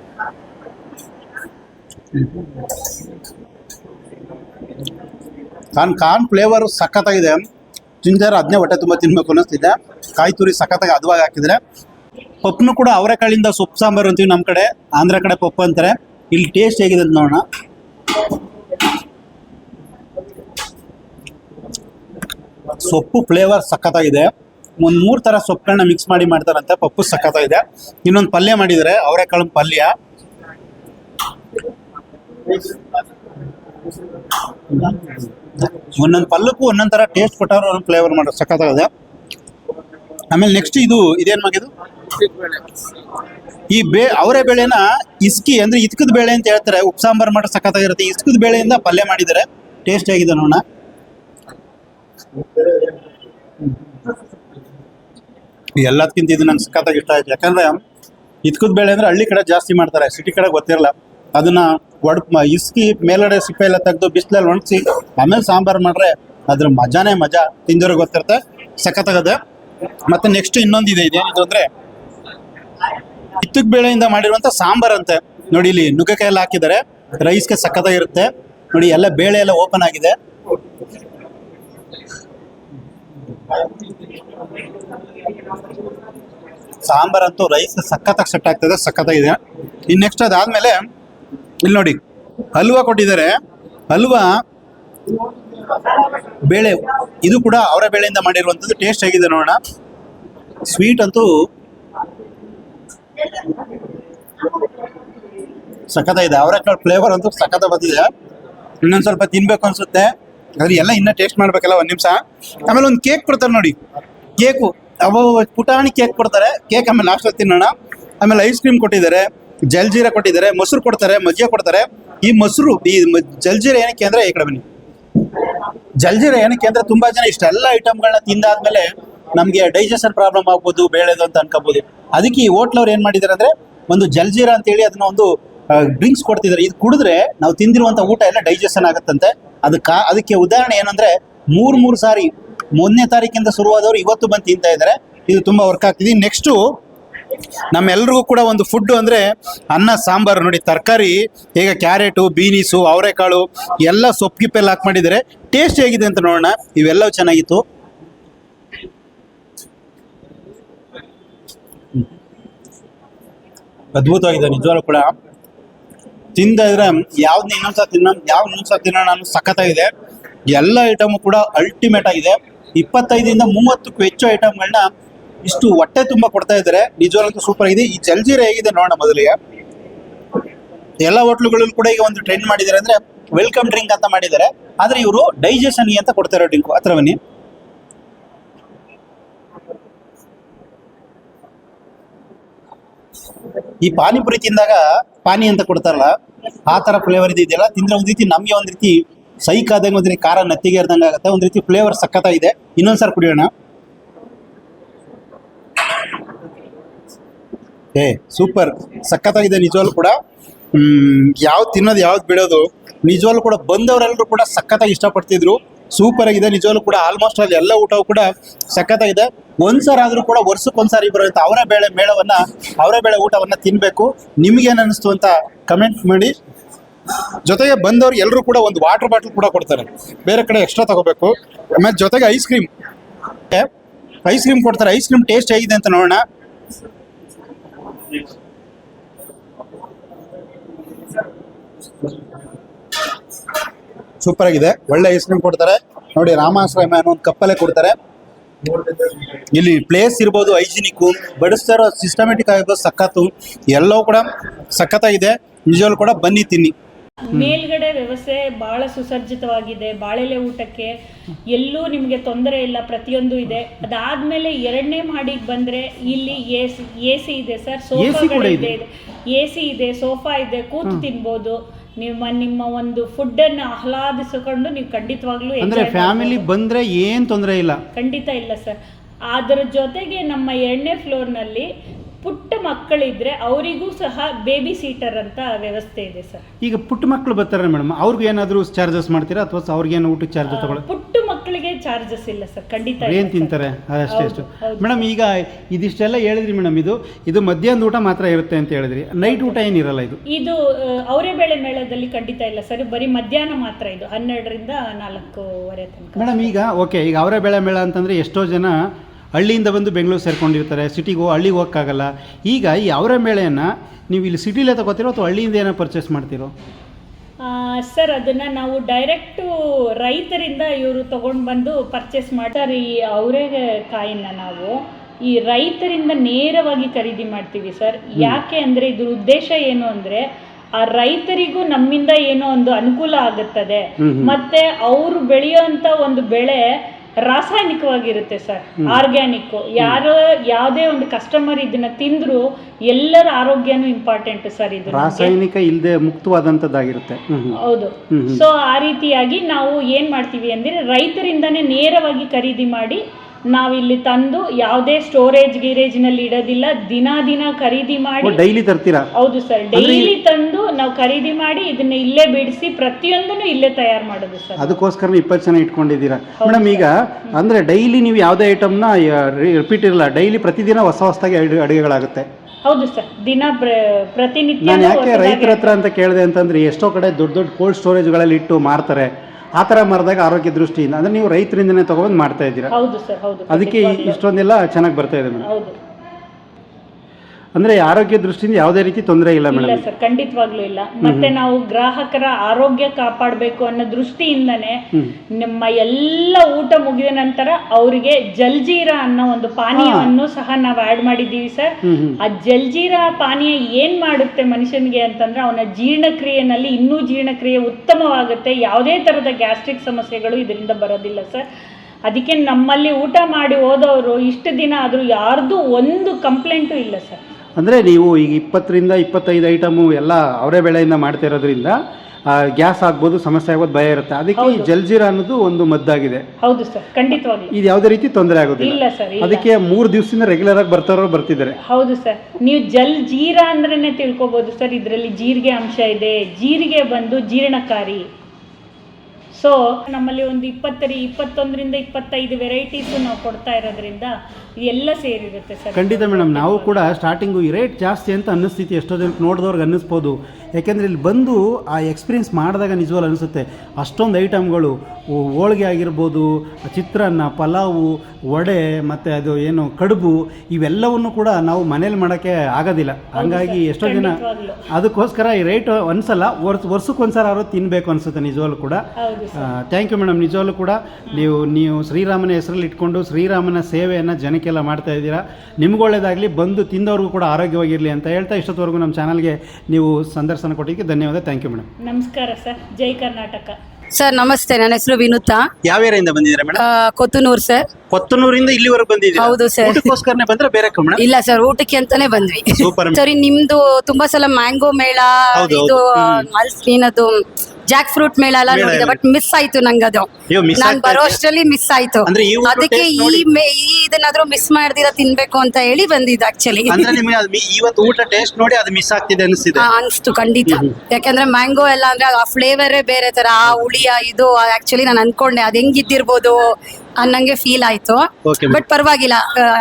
Speaker 2: ಕಾನ್ ಕಾನ್ ಫ್ಲೇವರು ಸಖತ್ತಾಗಿದೆ. ತಿಂದರೆ ಅದನ್ನೇ ಹೊಟ್ಟೆ ತುಂಬ ತಿನ್ಬೇಕು ಅನ್ನಿಸ್ತಿದೆ. ಕಾಯಿ ತುರಿ ಸಖತ್ತಾಗಿ ಅದ್ವಾಗಿ ಹಾಕಿದ್ರೆ. ಪಪ್ಪನು ಕೂಡ ಅವರೆಕಾಳಿಂದ ಸೊಪ್ಪು ಸಾಂಬಾರು ಅಂತೀವಿ ನಮ್ಮ ಕಡೆ. ಆಂಧ್ರ ಕಡೆ ಪಪ್ಪು ಅಂತಾರೆ. ಇಲ್ಲಿ ಟೇಸ್ಟ್ ಹೇಗಿದೆ ನೋಡೋಣ. ಸೊಪ್ಪು ಫ್ಲೇವರ್ ಸಖತ್ತಾಗಿದೆ. ಒಂದು ಮೂರು ಥರ ಸೊಪ್ಪುಗಳನ್ನ ಮಿಕ್ಸ್ ಮಾಡಿ ಮಾಡ್ತಾರಂತೆ. ಪಪ್ಪು ಸಖತ್ತಾಗಿದೆ. ಇನ್ನೊಂದು ಪಲ್ಯ ಮಾಡಿದರೆ ಅವರೆಕಾಳು ಪಲ್ಯ. ಒಂದೊಂದು ಪಲ್ಲಕ್ಕೂ ಒಂದೊಂದು ಥರ ಟೇಸ್ಟ್ ಕೊಟ್ಟವ್ರು ಒಂದೊಂದು ಫ್ಲೇವರ್ ಮಾಡೋ, ಸಖತ್ತಾಗಿದೆ. ಆಮೇಲೆ ನೆಕ್ಸ್ಟ್ ಇದು, ಇದೇನು ಮಗಿದು ಈ ಬೇ, ಅವರೇ ಬೇಳೆನ ಇಸ್ಕಿ, ಅಂದ್ರೆ ಇತ್ಕದ ಬೇಳೆ ಅಂತ ಹೇಳ್ತಾರೆ. ಉಪ್ ಸಾಂಬಾರ್ ಮಾಡೋ ಸಖತ್ತಾಗಿರುತ್ತೆ. ಇಸ್ಕದ ಬೇಳೆಯಿಂದ ಪಲ್ಯ ಮಾಡಿದ್ದಾರೆ. ಟೇಸ್ಟ್ ಆಗಿದೆ ನೋಡೋಣ. ಎಲ್ಲದಕ್ಕಿಂತ ಇದು ನಂಗೆ ಸಖತ್ತಾಗಿ ಇಷ್ಟ ಆಯ್ತು. ಯಾಕಂದ್ರೆ ಇತ್ಕದ ಬೇಳೆ ಅಂದ್ರೆ ಹಳ್ಳಿ ಕಡೆ ಜಾಸ್ತಿ ಮಾಡ್ತಾರೆ. ಸಿಟಿ ಕಡೆ ಗೊತ್ತಿರಲ್ಲ. ಅದನ್ನ ಒಡ್ ಮ- ಇಸ್ಕಿ, ಮೇಲ್ಗಡೆ ಸಿಪ್ಪೆ ಎಲ್ಲ ತೆಗೆದು ಬಿಸಿಲಲ್ಲಿ ಒಣಗಿಸಿ ಆಮೇಲೆ ಸಾಂಬಾರು ಮಾಡ್ರೆ ಅದ್ರ ಮಜಾನೇ ಮಜಾ. ತಿಂದವ್ರಿಗೆ ಗೊತ್ತಿರುತ್ತೆ, ಸಖತ್ತಾಗದೆ. ಮತ್ತೆ ನೆಕ್ಸ್ಟ್ ಇನ್ನೊಂದು ಇದೆ ಇದೇನಿದು ಅಂದ್ರೆ ಇತ್ತಕ್ ಬೇಳೆಯಿಂದ ಮಾಡಿರುವಂತ ಸಾಂಬಾರ್ ಅಂತೆ. ನೋಡಿ ಇಲ್ಲಿ ನುಗ್ಗೆಕಾಯಿ ಎಲ್ಲ ಹಾಕಿದ್ದಾರೆ, ರೈಸ್ಗೆ ಸಖತ್ತಾಗಿರುತ್ತೆ ನೋಡಿ ಎಲ್ಲ ಬೇಳೆ ಎಲ್ಲ ಓಪನ್ ಆಗಿದೆ. ಸಾಂಬಾರ್ ಅಂತೂ ರೈಸ್ ಸಖತ್ತಾಗಿ ಸೆಟ್ ಆಗ್ತದೆ, ಸಖತ್ತಾಗಿದೆ. ಇನ್ನು ನೆಕ್ಸ್ಟ್ ಅದಾದ್ಮೇಲೆ ಇಲ್ಲಿ ನೋಡಿ, ಹಲ್ವಾ ಕೊಟ್ಟಿದ್ದಾರೆ. ಹಲ್ವಾ ಬೇಳೆ, ಇದು ಕೂಡ ಅವರ ಬೇಳೆಯಿಂದ ಮಾಡಿರುವಂಥದ್ದು ಟೇಸ್ಟ್ ಆಗಿದೆ ನೋಡೋಣ. ಸ್ವೀಟ್ ಅಂತೂ ಸಖತ್ತಾಗಿದೆ ಅವರೆಕಾಳು ಫ್ಲೇವರ್ ಅಂತೂ ಸಖತ ಬಂದಿದೆ. ಇನ್ನೊಂದು ಸ್ವಲ್ಪ ತಿನ್ಬೇಕು ಅನ್ಸುತ್ತೆ. ಅದ್ರ ಎಲ್ಲ ಇನ್ನ ಟೇಸ್ಟ್ ಮಾಡ್ಬೇಕಲ್ಲ, ಒಂದು ನಿಮಿಷ. ಆಮೇಲೆ ಒಂದು ಕೇಕ್ ಕೊಡ್ತಾರೆ ನೋಡಿ. ಕೇಕು ಅವು ಪುಟಾಣಿ ಕೇಕ್ ಕೊಡ್ತಾರೆ. ಕೇಕ್ ಆಮೇಲೆ ಲಾಸ್ಟ್ ತಿನ್ನೋಣ. ಆಮೇಲೆ ಐಸ್ ಕ್ರೀಮ್ ಕೊಟ್ಟಿದ್ದಾರೆ. ಜಲ್ಜೀರಾ ಕೊಟ್ಟಿದ್ದಾರೆ, ಮೊಸರು ಕೊಡ್ತಾರೆ, ಮಜ್ಜಿಗೆ ಕೊಡ್ತಾರೆ. ಈ ಮೊಸರು, ಈ ಜಲ್ಜೀರ ಏನಕ್ಕೆ ಅಂದ್ರೆ, ಈ ಕಡೆ ಬನ್ನಿ. ಜಲ್ಜೀರ ಏನಕ್ಕೆ ಅಂದ್ರೆ ತುಂಬಾ ಜನ ಇಷ್ಟೆಲ್ಲ ಐಟಮ್ಗಳನ್ನ ತಿಂದಾದ್ಮೇಲೆ ನಮಗೆ ಡೈಜೆಷನ್ ಪ್ರಾಬ್ಲಮ್ ಆಗ್ಬೋದು, ಬೇಳೆದು ಅಂತ ಅನ್ಕೋಬಹುದು ಅದಕ್ಕೆ ಈ ಹೋಟ್ಲವ್ರು ಏನ್ ಮಾಡಿದ್ದಾರೆ ಅಂದ್ರೆ, ಒಂದು ಜಲ್ಜೀರ ಅಂತ ಹೇಳಿ ಅದನ್ನ ಒಂದು ಡ್ರಿಂಕ್ಸ್ ಕೊಡ್ತಿದ್ದಾರೆ. ಇದು ಕುಡಿದ್ರೆ ನಾವು ತಿಂದಿರುವಂತ ಊಟ ಎಲ್ಲ ಡೈಜೆಷನ್ ಆಗುತ್ತಂತೆ. ಅದಕ್ಕ ಅದಕ್ಕೆ ಉದಾಹರಣೆ ಏನಂದ್ರೆ, ಮೂರ್ ಮೂರ್ ಸಾರಿ, ಮೊನ್ನೆ ತಾರೀಕಿಂದ ಶುರುವಾದವರು ಇವತ್ತು ಬಂದು ತಿಂತಾ ಇದ್ದಾರೆ. ಇದು ತುಂಬಾ ವರ್ಕ್ ಆಗ್ತಿದೆ. ನೆಕ್ಸ್ಟು ನಮ್ಮೆಲ್ರಿಗೂ ಕೂಡ ಒಂದು ಫುಡ್ ಅಂದ್ರೆ ಅನ್ನ, ಸಾಂಬಾರು ನೋಡಿ, ತರಕಾರಿ, ಈಗ ಕ್ಯಾರೆಟು, ಬೀನೀಸು, ಅವರೆಕಾಳು, ಎಲ್ಲ ಸೊಪ್ಪು ಗಿಪ್ಪೆಲ್ಲ ಹಾಕಿ ಮಾಡಿದರೆ ಟೇಸ್ಟ್ ಹೇಗಿದೆ ಅಂತ ನೋಡೋಣ. ಇವೆಲ್ಲವೂ ಚೆನ್ನಾಗಿತ್ತು. ಅದ್ಭುತವಾಗಿದೆ, ನಿಜವಾಗ್ಲೂ ಕೂಡ. ತಿಂದ ಇದ್ರೆ ಯಾವ್ದನ್ನ ಇನ್ನೊಂದ್ಸಲ ತಿನ್ನ ಯಾವ ಇನ್ನೊಂದ್ಸಲ ತಿನ್ನೋಣ ಅನ್ನೋ ಸಖತ್ತಾಗಿದೆ. ಎಲ್ಲ ಐಟಮು ಕೂಡ ಅಲ್ಟಿಮೇಟ್ ಆಗಿದೆ. ಇಪ್ಪತ್ತೈದರಿಂದ ಮೂವತ್ತಕ್ಕೂ ಹೆಚ್ಚು ಐಟಮ್ಗಳನ್ನ ಇಷ್ಟು ಹೊಟ್ಟೆ ತುಂಬಾ ಕೊಡ್ತಾ ಇದ್ದಾರೆ. ನಿಜವಾಗ್ಲೂ ಸೂಪರ್ ಆಗಿದೆ. ಈ ಜಲ್ಜೀರ ಹೇಗಿದೆ ನೋಡೋಣ ಮೊದಲಿಗೆ. ಎಲ್ಲ ಹೋಟ್ಲುಗಳಲ್ಲೂ ಕೂಡ ಈಗ ಒಂದು ಟ್ರೆಂಡ್ ಮಾಡಿದ್ದಾರೆ ಅಂದ್ರೆ ವೆಲ್ಕಮ್ ಡ್ರಿಂಕ್ ಅಂತ ಮಾಡಿದ್ದಾರೆ. ಆದ್ರೆ ಇವರು ಡೈಜೆಷನ್ ಅಂತ ಕೊಡ್ತಾರೆ ಡ್ರಿಂಕ್ ಹತ್ರ ಬನ್ನಿ. ಈ ಪಾನಿಪುರಿ ತಿಂದಾಗ ಪಾನಿ ಅಂತ ಕೊಡ್ತಾರಲ್ಲ, ಆ ತರ ಫ್ಲೇವರ್ ಇದೆಯಲ್ಲ ತಿಂದ್ರೆ ಒಂದ್ ರೀತಿ ನಮ್ಗೆ ಒಂದ್ ರೀತಿ ಸೈಕ್ ಆದಂಗೆ ಒಂದ್ ರೀತಿ ಖಾರ, ನತ್ತಿಗೆ ಇರ್ದಂಗೆ ಆಗುತ್ತೆ. ಒಂದ್ ರೀತಿ ಫ್ಲೇವರ್ ಸಖತ್ತಾಗಿದೆ. ಇನ್ನೊಂದ್ಸಾರಿ ಕುಡಿಯೋಣ. ಏ ಸೂಪರ್ ಸಖತ್ತಾಗಿದೆ, ನಿಜವಾಗ್ಲೂ ಕೂಡ. ಯಾವ್ದು ತಿನ್ನೋದು, ಯಾವ್ದು ಬಿಡೋದು, ನಿಜವಾಗ್ಲೂ ಕೂಡ ಬಂದವರೆಲ್ಲರೂ ಕೂಡ ಸಖತ್ತಾಗಿ ಇಷ್ಟಪಡ್ತಿದ್ರು. ಸೂಪರ್ ಆಗಿದೆ, ನಿಜವಾಗ್ಲೂ ಕೂಡ ಆಲ್ಮೋಸ್ಟ್ ಅಲ್ಲಿ ಎಲ್ಲ ಊಟವು ಕೂಡ ಸಖತ್ತಾಗಿದೆ. ಒಂದ್ಸಲ ಆದ್ರೂ ಕೂಡ ವರ್ಷಕ್ಕೊಂದ್ಸಾರಿ ಬರುವಂತ ಅವರ ಬೇಳೆ ಮೇಳವನ್ನ, ಅವರ ಬೇಳೆ ಊಟವನ್ನ ತಿನ್ಬೇಕು. ನಿಮ್ಗೇನ್ ಅನಿಸ್ತು ಅಂತ ಕಮೆಂಟ್ ಮಾಡಿ. ಜೊತೆಗೆ ಬಂದವರು ಎಲ್ಲರೂ ಕೂಡ ಒಂದು ವಾಟರ್ ಬಾಟಲ್ ಕೂಡ ಕೊಡ್ತಾರೆ. ಬೇರೆ ಕಡೆ ಎಕ್ಸ್ಟ್ರಾ ತಗೋಬೇಕು. ಆಮೇಲೆ ಜೊತೆಗೆ ಐಸ್ ಕ್ರೀಮ್ ಐಸ್ ಕ್ರೀಮ್ ಕೊಡ್ತಾರೆ. ಐಸ್ ಕ್ರೀಮ್ ಟೇಸ್ಟ್ ಹೇಗಿದೆ ಅಂತ ನೋಡೋಣ. ಸೂಪರ್ ಆಗಿದೆ. ಒಳ್ಳೆ ಐಸ್ ಕ್ರೀಮ್ ಕೊಡ್ತಾರೆ. ನೋಡಿ, ರಾಮಾಶ್ರಮ ಅನ್ನೋ ಒಂದು ಕಪ್ಪಲ್ಲೇ ಕೊಡ್ತಾರೆ. ಇಲ್ಲಿ ಪ್ಲೇಸ್ ಇರ್ಬೋದು ಹೈಜಿನಿಕ್ ಬಡಿಸ್ತಾ ಇರೋ ಸಿಸ್ಟಮೆಟಿಕ್ ಆಗಿರ್ಬೋದು ಸಖತ್ತು. ಎಲ್ಲವೂ ಕೂಡ ಸಖತ್ತಾಗಿದೆ. ನಿಜವಾಗ್ಲೂ ಕೂಡ ಬನ್ನಿ ತಿನ್ನಿ.
Speaker 4: ಮೇಲ್ಗಡೆ ವ್ಯವಸ್ಥೆ ಬಹಳ ಸುಸಜ್ಜಿತವಾಗಿದೆ. ಬಾಳೆಲೆ ಊಟಕ್ಕೆ ಎಲ್ಲೂ ನಿಮಗೆ ತೊಂದರೆ ಇಲ್ಲ ಪ್ರತಿಯೊಂದು ಇದೆ. ಅದಾದ್ಮೇಲೆ ಎರಡನೇ ಮಾಡಿಗೆ ಬಂದ್ರೆ ಇಲ್ಲಿ ಎ ಎಸಿ ಇದೆ ಸರ್. ಸೋಫಾ ಇದೆ. ಎ ಸಿ ಇದೆ ಸೋಫಾ ಇದೆ ಕೂತು ತಿನ್ಬೋದು. ನಿಮ್ಮ ನಿಮ್ಮ ಒಂದು ಫುಡ್ ಅನ್ನು ಆಹ್ಲಾದಿಸಿಕೊಂಡು ನೀವು ಖಂಡಿತವಾಗ್ಲೂ
Speaker 2: ಅಂದ್ರೆ ಫ್ಯಾಮಿಲಿ ಬಂದ್ರೆ ಏನ್ ತೊಂದರೆ ಇಲ್ಲ.
Speaker 4: ಖಂಡಿತ ಇಲ್ಲ ಸರ್. ಅದರ ಜೊತೆಗೆ ನಮ್ಮ ಎರಡನೇ ಫ್ಲೋರ್ನಲ್ಲಿ ಪುಟ್ಟ ಮಕ್ಕಳಿದ್ರೆ ಅವರಿಗೂ ಸಹ ಬೇಬಿ ಸೀಟರ್ ಅಂತ ವ್ಯವಸ್ಥೆ ಇದೆ ಸರ್.
Speaker 2: ಈಗ ಪುಟ್ಟ ಮಕ್ಕಳು ಬರ್ತಾರೆ ಮೇಡಮ್ ಅವ್ರಿಗೆ ಏನಾದ್ರು ಚಾರ್ಜಸ್ ಮಾಡ್ತೀರಾ ಅಥವಾ ಅವ್ರಿಗೇನು ಊಟ ಚಾರ್ಜ್ ತಗೊಳ್ಳಿ
Speaker 4: ಪುಟ್ಟ ಮಕ್ಕಳಿಗೆ ಚಾರ್ಜಸ್ ಇಲ್ಲ ಸರ್ ಖಂಡಿತ ಇಲ್ಲ
Speaker 2: ಏನ್
Speaker 4: ಸರ್.
Speaker 2: ತಿಂತಾರೆ? ಅದಷ್ಟೇ ಅಷ್ಟು ಮೇಡಮ್ ಈಗ ಇದಿಷ್ಟೆಲ್ಲ ಹೇಳಿದ್ರಿ ಮೇಡಮ್ ಇದು ಇದು ಮಧ್ಯಾಹ್ನದ ಊಟ ಮಾತ್ರ ಇರುತ್ತೆ ಅಂತ ಹೇಳಿದ್ರಿ. ನೈಟ್ ಊಟ ಏನಿರಲ್ಲ ಇದು?
Speaker 4: ಇದು ಅವರೇ ಬೇಳೆ ಮೇಳದಲ್ಲಿ ಖಂಡಿತ ಇಲ್ಲ ಸರ್ ಬರೀ ಮಧ್ಯಾಹ್ನ ಮಾತ್ರ ಇದು ಹನ್ನೆರಡರಿಂದ ನಾಲ್ಕೂವರೆ ತನಕ.
Speaker 2: ಮೇಡಮ್ ಈಗ ಓಕೆ ಈಗ ಅವರೇ ಬೆಳೆ ಮೇಳ ಅಂತಂದ್ರೆ ಎಷ್ಟೋ ಜನ ಹಳ್ಳಿಯಿಂದ ಬಂದು ಬೆಂಗಳೂರು ಸೇರ್ಕೊಂಡಿರ್ತಾರೆ ಸಿಟಿಗೆ ಹಳ್ಳಿ ಹಳ್ಳಿಗೆ ಹೋಗೋಕ್ಕಾಗಲ್ಲ. ಈಗ ಈ ಅವರ ಮೇಳೆಯನ್ನು ನೀವು ಇಲ್ಲಿ ಸಿಟಿಲೇ ತಗೋತೀರೋ ಅಥವಾ ಹಳ್ಳಿಯಿಂದ ಏನೋ ಪರ್ಚೇಸ್ ಮಾಡ್ತೀರೋ?
Speaker 4: ಸರ್ ಅದನ್ನ ನಾವು ಡೈರೆಕ್ಟು ರೈತರಿಂದ ಇವರು ತಗೊಂಡು ಬಂದು ಪರ್ಚೇಸ್ ಮಾಡ್ತಾರೆ ಈ ಅವರೆಕಾಯಿನ ನಾವು ಈ ರೈತರಿಂದ ನೇರವಾಗಿ ಖರೀದಿ ಮಾಡ್ತೀವಿ ಸರ್. ಯಾಕೆ ಅಂದರೆ ಇದ್ರ ಉದ್ದೇಶ ಏನು ಅಂದರೆ ಆ ರೈತರಿಗೂ ನಮ್ಮಿಂದ ಏನೋ ಒಂದು ಅನುಕೂಲ ಆಗುತ್ತದೆ. ಮತ್ತೆ ಅವರು ಬೆಳೆಯುವಂತ ಒಂದು ಬೆಳೆ ರಾಸಾಯನಿಕವಾಗಿರುತ್ತೆ ಸರ್ ಆರ್ಗ್ಯಾನಿಕ್ ಯಾರೋ ಯಾವುದೇ ಒಂದು ಕಸ್ಟಮರ್ ಇದನ್ನ ತಿಂದ್ರು ಎಲ್ಲರ ಆರೋಗ್ಯನೂ ಇಂಪಾರ್ಟೆಂಟ್ ಸರ್ ಇದು.
Speaker 2: ರಾಸಾಯನಿಕ ಇಲ್ಲದೆ ಹ್ಮ್.
Speaker 4: ಹೌದು. ಸೊ ಆ ರೀತಿಯಾಗಿ ನಾವು ಏನ್ ಮಾಡ್ತೀವಿ ಅಂದ್ರೆ ರೈತರಿಂದಾನೇ ನೇರವಾಗಿ ಖರೀದಿ ಮಾಡಿ ನಾವಿಲ್ಲಿ ತಂದು ಯಾವುದೇ ಸ್ಟೋರೇಜ್ ಗೀರೇಜ್ನಲ್ಲಿ ಇಡೋದಿಲ್ಲ. ದಿನ ದಿನ ಖರೀದಿ ಮಾಡಿ
Speaker 2: ಡೈಲಿ ತರ್ತೀರಾ?
Speaker 4: ಹೌದು ಸರ್ ಡೈಲಿ ತಂದು ನಾವು ಖರೀದಿ ಮಾಡಿ ಇದನ್ನ ಇಲ್ಲೇ ಬಿಡಿಸಿ ಪ್ರತಿಯೊಂದನ್ನು ಇಲ್ಲೇ ತಯಾರು ಮಾಡೋದು ಸರ್
Speaker 2: ಅದಕ್ಕೋಸ್ಕರ ಇಪ್ಪತ್ತು ಜನ ಇಟ್ಕೊಂಡಿದ್ದೀರಾ? ಮೇಡಮ್ ಈಗ ಅಂದ್ರೆ ಡೈಲಿ ನೀವು ಯಾವುದೇ ಐಟಮ್ನ ರಿಪೀಟ್ ಇರಲ್ಲ. ಡೈಲಿ ಪ್ರತಿದಿನ ಹೊಸ ಹೊಸದಾಗಿ ಅಡುಗೆ ಅಡುಗೆಗಳಾಗುತ್ತೆ.
Speaker 4: ಹೌದು ಸರ್ ದಿನ ಪ್ರ- ಪ್ರತಿನಿತ್ಯ
Speaker 2: ನಾನು ಯಾಕೆ ರೈತರ ಹತ್ರ ಅಂತ ಕೇಳಿದೆ ಅಂತಂದ್ರೆ ಎಷ್ಟೋ ಕಡೆ ದೊಡ್ಡ ದೊಡ್ಡ ಕೋಲ್ಡ್ ಸ್ಟೋರೇಜ್ಗಳಲ್ಲಿ ಇಟ್ಟು ಮಾರ್ತಾರೆ. ಆ ಥರ ಮಾಡಿದಾಗ ಆರೋಗ್ಯ ದೃಷ್ಟಿಯಿಂದ ಅಂದ್ರೆ ನೀವು ರೈತರಿಂದನೇ ತಗೊಂಡು ಮಾಡ್ತಾ ಇದ್ದೀರಾ?
Speaker 4: ಹೌದು ಸರ್ ಹೌದು.
Speaker 2: ಅದಕ್ಕೆ ಇಷ್ಟೊಂದೆಲ್ಲ ಚೆನ್ನಾಗಿ ಬರ್ತಾ ಇದೆ ಮೇಡಮ್.
Speaker 4: ಹೌದು.
Speaker 2: ಅಂದ್ರೆ ಆರೋಗ್ಯ ದೃಷ್ಟಿಯಿಂದ ಯಾವುದೇ ರೀತಿ ತೊಂದರೆ ಇಲ್ಲ
Speaker 4: ಇಲ್ಲ
Speaker 2: ಮೇಡಮ್.
Speaker 4: ಸರ್ ಖಂಡಿತವಾಗ್ಲೂ ಇಲ್ಲ. ಮತ್ತೆ ನಾವು ಗ್ರಾಹಕರ ಆರೋಗ್ಯ ಕಾಪಾಡಬೇಕು ಅನ್ನೋ ದೃಷ್ಟಿಯಿಂದನೇ ನಮ್ಮ ಎಲ್ಲ ಊಟ ಮುಗಿದ ನಂತರ ಅವರಿಗೆ ಜಲ್ಜೀರಾ ಅನ್ನೋ ಒಂದು ಪಾನೀಯವನ್ನು ಸಹ ನಾವು ಆಡ್ ಮಾಡಿದ್ದೀವಿ ಸರ್. ಆ ಜಲ್ಜೀರಾ ಪಾನೀಯ ಏನ್ ಮಾಡುತ್ತೆ ಮನುಷ್ಯನಿಗೆ ಅಂತಂದ್ರೆ ಅವನ ಜೀರ್ಣಕ್ರಿಯೆನಲ್ಲಿ ಇನ್ನೂ ಜೀರ್ಣಕ್ರಿಯೆ ಉತ್ತಮವಾಗುತ್ತೆ. ಯಾವುದೇ ತರದ ಗ್ಯಾಸ್ಟ್ರಿಕ್ ಸಮಸ್ಯೆಗಳು ಇದರಿಂದ ಬರೋದಿಲ್ಲ ಸರ್. ಅದಕ್ಕೆ ನಮ್ಮಲ್ಲಿ ಊಟ ಮಾಡಿ ಹೋದವರು ಇಷ್ಟು ದಿನ ಆದರೂ ಯಾರ್ದು ಒಂದು ಕಂಪ್ಲೇಂಟು ಇಲ್ಲ ಸರ್.
Speaker 2: ಅಂದ್ರೆ ನೀವು ಈಗ ಇಪ್ಪತ್ತರಿಂದ ಇಪ್ಪತ್ತೈದು ಐಟಮು ಎಲ್ಲ ಅವರೇ ಬೆಳೆಯಿಂದ ಮಾಡ್ತಾ ಇರೋದ್ರಿಂದ ಗ್ಯಾಸ್ ಆಗ್ಬೋದು ಸಮಸ್ಯೆ ಆಗೋದು ಭಯ ಇರುತ್ತೆ. ಅದಕ್ಕೆ ಈ ಜಲ್ಜೀರಾ ಅನ್ನೋದು ಒಂದು ಮದ್ದಾಗಿದೆ.
Speaker 4: ಹೌದು ಸರ್ ಖಂಡಿತವಾಗಿ
Speaker 2: ಇದು ಯಾವುದೇ ರೀತಿ ತೊಂದರೆ ಆಗೋದಿಲ್ಲ.
Speaker 4: ಇಲ್ಲ ಸರ್ ಇಲ್ಲ.
Speaker 2: ಅದಕ್ಕೆ ಮೂರು ದಿವಸದಿಂದ ರೆಗ್ಯುಲರ್ ಆಗಿ ಬರ್ತಾರೋ ಬರ್ತಿದ್ದಾರೆ.
Speaker 4: ಹೌದು ಸರ್. ನೀವು ಜಲ್ ಜೀರಾ ಅಂದ್ರೇನೆ ತಿಳ್ಕೊಬೋದು ಸರ್ ಇದರಲ್ಲಿ ಜೀರಿಗೆ ಅಂಶ ಇದೆ. ಜೀರಿಗೆ ಬಂದು ಜೀರ್ಣಕಾರಿ. ಸೊ ನಮ್ಮಲ್ಲಿ ಒಂದು ಇಪ್ಪತ್ತರಿ ಇಪ್ಪತ್ತೊಂದರಿಂದ ಇಪ್ಪತ್ತೈದು ವೆರೈಟೀಸು ನಾವು ಕೊಡ್ತಾ ಇರೋದ್ರಿಂದ ಎಲ್ಲ ಸೇರಿರುತ್ತೆ ಸರ್.
Speaker 2: ಖಂಡಿತ ಮೇಡಮ್ ನಾವು ಕೂಡ ಸ್ಟಾರ್ಟಿಂಗು ಈ ರೇಟ್ ಜಾಸ್ತಿ ಅಂತ ಅನ್ನಿಸ್ತೈತಿ ಎಷ್ಟೋ ಜನಕ್ಕೆ ನೋಡಿದವ್ರಿಗೆ ಅನ್ನಿಸ್ಬೋದು. ಯಾಕೆಂದರೆ ಇಲ್ಲಿ ಬಂದು ಆ ಎಕ್ಸ್ಪೀರಿಯನ್ಸ್ ಮಾಡಿದಾಗ ನಿಜವಾಗ್ಲೂ ಅನಿಸುತ್ತೆ ಅಷ್ಟೊಂದು ಐಟಮ್ಗಳು ಹೋಳಿಗೆ ಆಗಿರ್ಬೋದು ಚಿತ್ರಾನ್ನ ಪಲಾವು ವಡೆ ಮತ್ತು ಅದು ಏನು ಕಡುಬು ಇವೆಲ್ಲವನ್ನು ಕೂಡ ನಾವು ಮನೇಲಿ ಮಾಡೋಕ್ಕೆ ಆಗೋದಿಲ್ಲ. ಹಂಗಾಗಿ ಎಷ್ಟೋ ಜನ ಅದಕ್ಕೋಸ್ಕರ ಈ ರೇಟ್ ಅನ್ಸಲ್ಲ ವರ್ಷ ವರ್ಷಕ್ಕೊಂದ್ಸಲ ಅವರು ತಿನ್ನಬೇಕು ಅನಿಸುತ್ತೆ ನಿಜವಾಗ್ಲೂ ಕೂಡ. ಥ್ಯಾಂಕ್ ಯು ಮೇಡಮ್ ನಿಜವಾಗ್ಲೂ ಕೂಡ ನೀವು ನೀವು ಶ್ರೀರಾಮನ ಹೆಸರಲ್ಲಿ ಇಟ್ಕೊಂಡು ಶ್ರೀರಾಮನ ಸೇವೆಯನ್ನು ಜನಕ್ಕೆಲ್ಲ ಮಾಡ್ತಾ ಇದ್ದೀರಾ. ನಿಮ್ಗೆ ಒಳ್ಳೇದಾಗಲಿ ಬಂದು ತಿಂದವ್ರಿಗೂ ಕೂಡ ಆರೋಗ್ಯವಾಗಿರಲಿ ಅಂತ ಹೇಳ್ತಾ ಇಷ್ಟೊತ್ತವರೆಗೂ ನಮ್ಮ ಚಾನಲ್ಗೆ ನೀವು ಸಂದರ್ಶನ ಕೊಟ್ಟಿದ್ದಕ್ಕೆ ಧನ್ಯವಾದ. ಥ್ಯಾಂಕ್ ಯು ಮೇಡಮ್
Speaker 4: ನಮಸ್ಕಾರ ಸರ್. ಜೈ ಕರ್ನಾಟಕ.
Speaker 5: ಸರ್ ನಮಸ್ತೆ. ನನ್ನ ಹೆಸರು ವಿನುತಾ.
Speaker 2: ಯಾವ ಏರಿಯಿಂದ ಬಂದಿದ್ದೀರಾ ಮೇಡಮ್
Speaker 5: ಕೊತ್ತನೂರು ಸರ್.
Speaker 2: ಕೊತ್ತನೂರಿಂದ ಇಲ್ಲಿವರೆಗೆ ಬಂದಿದ್ದೀರಾ?
Speaker 5: ಹೌದು ಸರ್.
Speaker 2: ಊಟಕ್ಕೋಸ್ಕರನೇ ಬಂದ್ರೆ ಬೇರೆ ಮೇಡಮ್
Speaker 5: ಇಲ್ಲ ಸರ್ ಊಟಕ್ಕೆ ಅಂತಾನೆ ಬಂದ್ವಿ.
Speaker 2: ಸೂಪರ್
Speaker 5: ಸರಿ ನಿಮ್ದು ತುಂಬಾ ಸಲ ಮ್ಯಾಂಗೋ ಮೇಳ
Speaker 2: ಹೌದು,
Speaker 5: ಇದು ಮಲ್ಸ್ ಏನದು ಜಾಕ್ ಫ್ರೂಟ್ ಮೇಳ ಎಲ್ಲ ನೋಡಿದೆ ಬಟ್ ಮಿಸ್ ಆಯ್ತು ನಂಗದು.
Speaker 2: ಅದು miss
Speaker 5: ನಾನ್
Speaker 2: ಆಗ್ತಾ
Speaker 5: ಬರೋ
Speaker 2: ಇದೆ.
Speaker 5: ಅಷ್ಟರಲ್ಲಿ ಮಿಸ್ ಆಯ್ತು.
Speaker 2: ಅಂದ್ರೆ ಈ ಊಟ
Speaker 5: ಅದಕ್ಕೆ
Speaker 2: taste
Speaker 5: ಈ
Speaker 2: ನೋಡಿ.
Speaker 5: ಮೇ- ಈ ಇದನ್ನಾದ್ರೂ ಮಿಸ್ ಮಾಡ್ದಿರ ತಿನ್ಬೇಕು ಅಂತ ಹೇಳಿ ಬಂದಿದ್ದು ಆಕ್ಚುಲಿ
Speaker 2: ಅಂದ್ರೆ ನಿಮಗೆ ಅದು ಮಿ- ಇವತ್ತು ಊಟ ಟೇಸ್ಟ್ ನೋಡಿ ಅದು ಮಿಸ್ ಆಗ್ತಿದೆ ಅನಿಸ್ತಿದೆ
Speaker 5: ಅನ್ಸ್ತು ಖಂಡಿತ. ಯಾಕಂದ್ರೆ ಮ್ಯಾಂಗೋ ಎಲ್ಲ ಅಂದ್ರೆ ಆ ಫ್ಲೇವರೇ ಬೇರೆ ತರ ಆ ಹುಳಿಯ ಇದು ಆಕ್ಚುಲಿ ನಾನು ಅನ್ಕೊಂಡೆ ಅದ್ ಹೆಂಗಿದ್ದಿರ್ಬೋದು ಅನ್ನಂಗೆ ಫೀಲ್ ಆಯ್ತು.
Speaker 2: Okay,
Speaker 5: ಬಟ್ ಪರವಾಗಿಲ್ಲ.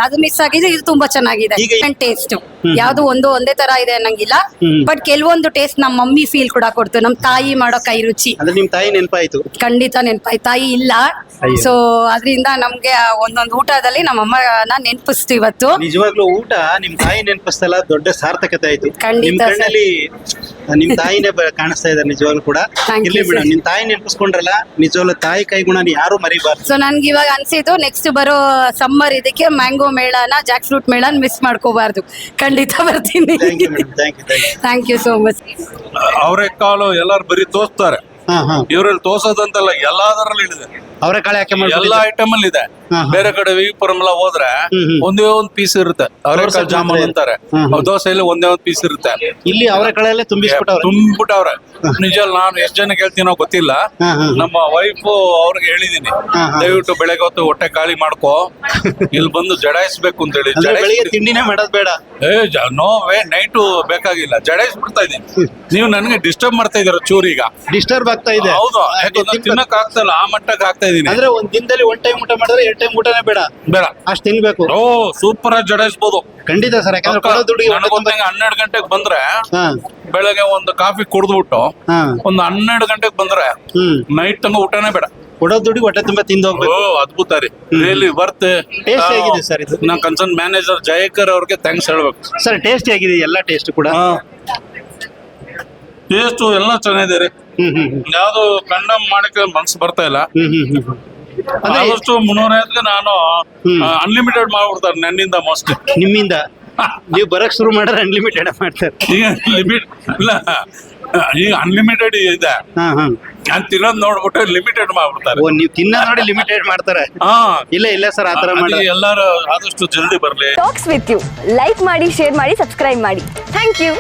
Speaker 5: ಅದು ಮಿಸ್ ಆಗಿದೆ ಇದು ತುಂಬಾ ಚೆನ್ನಾಗಿದೆ.
Speaker 2: ಈಗ-
Speaker 5: ಟೇಸ್ಟ್ ಯಾವ್ದು ಒಂದು ಒಂದೇ ತರ ಇದೆ ಅನ್ನಂಗಿಲ್ಲ.
Speaker 2: ಹ್ಮ್.
Speaker 5: ಬಟ್ ಕೆಲವೊಂದು ಟೇಸ್ಟ್ ನಮ್ಮ ಮಮ್ಮಿ ಫೀಲ್ ಕೂಡ ಕೊಡ್ತು. ನಮ್ ತಾಯಿ ಮಾಡೋ ಕೈ ರುಚಿ.
Speaker 2: ಅಂದ್ರೆ ನಿಮ್ ತಾಯಿ ನೆನಪಾಯ್ತು?
Speaker 5: ಖಂಡಿತ ನೆನಪಾಯ್ ತಾಯಿ ಇಲ್ಲ.
Speaker 2: ಅಯ್ಯೋ.
Speaker 5: ಸೊ ಅದರಿಂದ ನಮ್ಗೆ ಆ ಒಂದೊಂದು ಊಟದಲ್ಲಿ ನಮ್ಮಮ್ಮನ ನೆನಪಿಸ್ತು ಇವತ್ತು.
Speaker 2: ನಿಜವಾಗ್ಲೂ ಊಟ ನಿಮ್ ತಾಯಿ ನೆನಪಿಸ್ತಲ್ಲ ದೊಡ್ಡ ಸಾರ್ಥಕತೆ ಆಯ್ತು.
Speaker 5: ಖಂಡಿತ
Speaker 2: ನಿಮ್
Speaker 5: sir.
Speaker 2: ಕಣ್ಣಲ್ಲಿ ನಿಮ್ ತಾಯಿನೇ ಬ- ಕಾಣಿಸ್ತಾ ಇದ್ದಾರೆ ನಿಜವಾಗ್ಲೂ ಕೂಡ.
Speaker 5: Thank
Speaker 2: ಇರ್ಲಿ ಮೇಡಮ್ ನಿಮ್ ತಾಯಿ ನೆನಪಿಸ್ಕೊಂಡ್ರಲ್ಲ ನಿಜವಾಗ್ಲೂ ತಾಯಿ ಕೈ ಗುಣ ಯಾರು ಮರಿಬಾರ್ದು.
Speaker 5: ಸೊ ನನ್ಗೆ ಇವಾಗ ಅನ್ಸಿದ್ದು ನೆಕ್ಸ್ಟ್ ಬರೋ ಸಮ್ಮರ್ ಇದಕ್ಕೆ ಮ್ಯಾಂಗೋ ಮೇಳನ ಜಾಕ್ ಫ್ರೂಟ್ ಮೇಳನ ಮಿಸ್ ಮಾಡ್ಕೋಬಾರ್ದು. ಖಂಡಿತ ಬರ್ತೀನಿ.
Speaker 2: Thank you madam thank you thank you
Speaker 5: thank you so much
Speaker 6: ಅವರೆಕಾಳು ಎಲ್ಲಾರು ಬರೀ ತೋರಿಸ್ತಾರೆ ಇವರಲ್ಲಿ ತೋರ್ಸೋದಂತಲ್ಲ ಎಲ್ಲದರಲ್ಲಿ ಇದೆ
Speaker 2: ಅವರ ಕಾಳೆ ಯಾಕೆ
Speaker 6: ಎಲ್ಲಾ? ಐಟಮ್ ಅಲ್ಲಿ ಇದೆ. ಬೇರೆ ಕಡೆ ವಿಪುರಂ ಎಲ್ಲ ಹೋದ್ರೆ. ಒಂದೇ ಒಂದ್ ಪೀಸ್ ಇರುತ್ತೆ. ಅವರೆಕಾಳು ಜಾಮೂನ್ ಅಂತಾರೆ. ದೋಸೆಯಲ್ಲಿ ಒಂದೇ ಒಂದ್ ಪೀಸ್ ಇರುತ್ತೆ.
Speaker 2: ಇಲ್ಲಿ ಅವರ ಕಳೆಯಲ್ಲೇ ತುಂಬಿಸ್ಬಿಟ್ಟವ್ರೆ?
Speaker 6: ತುಂಬಿಬಿಟ್ಟವ್ರೆ. ನಿಜ ನಾನು ಎಷ್ಟ್ ಜನ ಹೇಳ್ತೀನೋ ಗೊತ್ತಿಲ್ಲ. ನಮ್ಮ ವೈಫ್ ಅವ್ರಿಗೆ ಹೇಳಿದೀನಿ. ದಯವಿಟ್ಟು ಬೆಳಗ್ಗೆ ಹೊತ್ತು ಹೊಟ್ಟೆ ಖಾಲಿ ಮಾಡ್ಕೋ. ಇಲ್ಲಿ ಬಂದು ಜಡಾಯಿಸ್ಬೇಕು ಅಂತ ಹೇಳಿ.
Speaker 2: ಬೆಳಿಗ್ಗೆ ತಿಂಡಿನೇ ಮಾಡೋದ್ ಬೇಡ.
Speaker 6: ಏ ನೋ ವೇ ನೈಟು ಬೇಕಾಗಿಲ್ಲ. ಜಡಾಯಿಸ್ಬಿಡ್ತಾ ಇದೀನಿ ನೀವು ನನಗೆ ಡಿಸ್ಟರ್ಬ್ ಮಾಡ್ತಾ ಇದೀರ ಈಗ.
Speaker 2: ಡಿಸ್ಟರ್ಬ್ ಆಗ್ತಾ ಇದೆ.
Speaker 6: ಹೌದು. ಯಾಕಂದ್ರೆ. ತಿನ್ನಕ್ ಆಗ್ತಾ ಇಲ್ಲ ಆ ಮಟ್ಟಕ್ಕೆ ಆಗ್ತಾ ಇದೀನಿ
Speaker 2: ಅಂದ್ರೆ ಒಂದ್ ದಿನದಲ್ಲಿ ಒನ್ ಟೈಮ್ ಊಟ ಮಾಡಿದ್ರೆ ಎರಡ್ ಟೈಮ್ ಊಟನೇ ಬೇಡ.
Speaker 6: ಬೇಡ.
Speaker 2: ಅಷ್ಟ್ ತಿನ್ಬೇಕು.
Speaker 6: ಓ ಸೂಪರ್ ಆಗಿ ಜಡಾಯಿಸ್ಬೋದು.
Speaker 2: ಖಂಡಿತ ಸರ್ ಯಾಕಂದ್ರೆ ಕೊಡೋ ದುಡ್ಡಿಗೆ ಹೊಟ್ಟೆ ತುಂಬ-
Speaker 6: ನನಗೊಂದಂಗೆ ಹನ್ನೆರಡು ಗಂಟೆಗೆ ಬಂದ್ರೆ
Speaker 2: ಹಾ.
Speaker 6: ಬೆಳಗ್ಗೆ ಒಂದು ಕಾಫಿ ಕುಡಿದ್ಬಿಟ್ಟು
Speaker 2: ಹಾ.
Speaker 6: ಒಂದು ಹನ್ನೆರಡು ಗಂಟೆಗೆ ಬಂದ್ರೆ
Speaker 2: ಹ್ಮ್.
Speaker 6: ನೈಟ್ ತನಕ ಊಟನೇ ಬೇಡ.
Speaker 2: ಕೊಡೋ ದುಡ್ಡಿಗೆ ಹೊಟ್ಟೆ ತುಂಬಾ ತಿಂದು
Speaker 6: ಓ
Speaker 2: ಹೋಗ್ಬೇಕು
Speaker 6: ಅದ್ಭುತ ರೀ. ರಿಯಲಿ ವರ್ತ್
Speaker 2: Taste ಹೇಗಿದೆ sir ಇದು?
Speaker 6: ನಾ ಕನ್ಸರ್ನ್ ಮ್ಯಾನೇಜರ್ ಜಯಕರ್ ಅವ್ರಿಗೆ ಥ್ಯಾಂಕ್ಸ್ ಹೇಳ್ಬೇಕು.
Speaker 2: ಸರ್ ಟೇಸ್ಟಿ ಆಗಿದೆ ಎಲ್ಲಾ ಟೇಸ್ಟ್ ಕೂಡ.
Speaker 6: ಟೇಸ್ಟ್ ಎಲ್ಲ ಚೆನ್ನಾಗಿದೆ ರೀ.
Speaker 2: ಹ್ಮ್ ಹ್ಮ್ ಹ್ಮ್.
Speaker 6: ಯಾವ್ದು ಕಂಡಮ್ ಮಾಡಕ್ಕೆ ಮನ್ಸು ಬರ್ತಾ ಇಲ್ಲ. ಆದಷ್ಟು ಮುನ್ನೂರೈವತ್ಗೆ ನಾನು. ಅನ್ಲಿಮಿಟೆಡ್ ಮಾಡ್ಬಿಡ್ತಾರೆ ನನ್ನಿಂದ ಮೋಸ್ಟ್
Speaker 2: ನಿಮ್ಮಿಂದ? ನೀವು ಬರಕ್ ಶುರು ಮಾಡಿದ್ರೆ ಅನ್ಲಿಮಿಟೆಡ್ ಮಾಡ್ತಾರೆ.
Speaker 6: ಈಗ ಲಿಮಿಟ್ ಇಲ್ಲ. ಈಗ ಅನ್ಲಿಮಿಟೆಡ್ ಇದೆ.
Speaker 2: ಹಾ ಹಾ.
Speaker 6: ನಾನು ತಿನ್ನೋದ್ ನೋಡ್ಬಿಟ್ಟು ಲಿಮಿಟೆಡ್ ಮಾಡ್ಬಿಡ್ತಾರೆ.
Speaker 2: ಓ ನೀವು ತಿನ್ನ ನೋಡಿ ಲಿಮಿಟೆಡ್ ಮಾಡ್ತಾರೆ.
Speaker 6: ಹಾ.
Speaker 2: ಇಲ್ಲ ಇಲ್ಲ ಸರ್ ಆತರ ಮಾಡಿ
Speaker 6: ಎಲ್ಲರೂ ಆದಷ್ಟು ಜಲ್ದಿ ಬರ್ಲಿ.
Speaker 3: ಟಾಕ್ಸ್ ವಿತ್ ಯು ಲೈಕ್ ಮಾಡಿ ಶೇರ್ ಮಾಡಿ ಸಬ್ಸ್ಕ್ರೈಬ್ ಮಾಡಿ. Thank you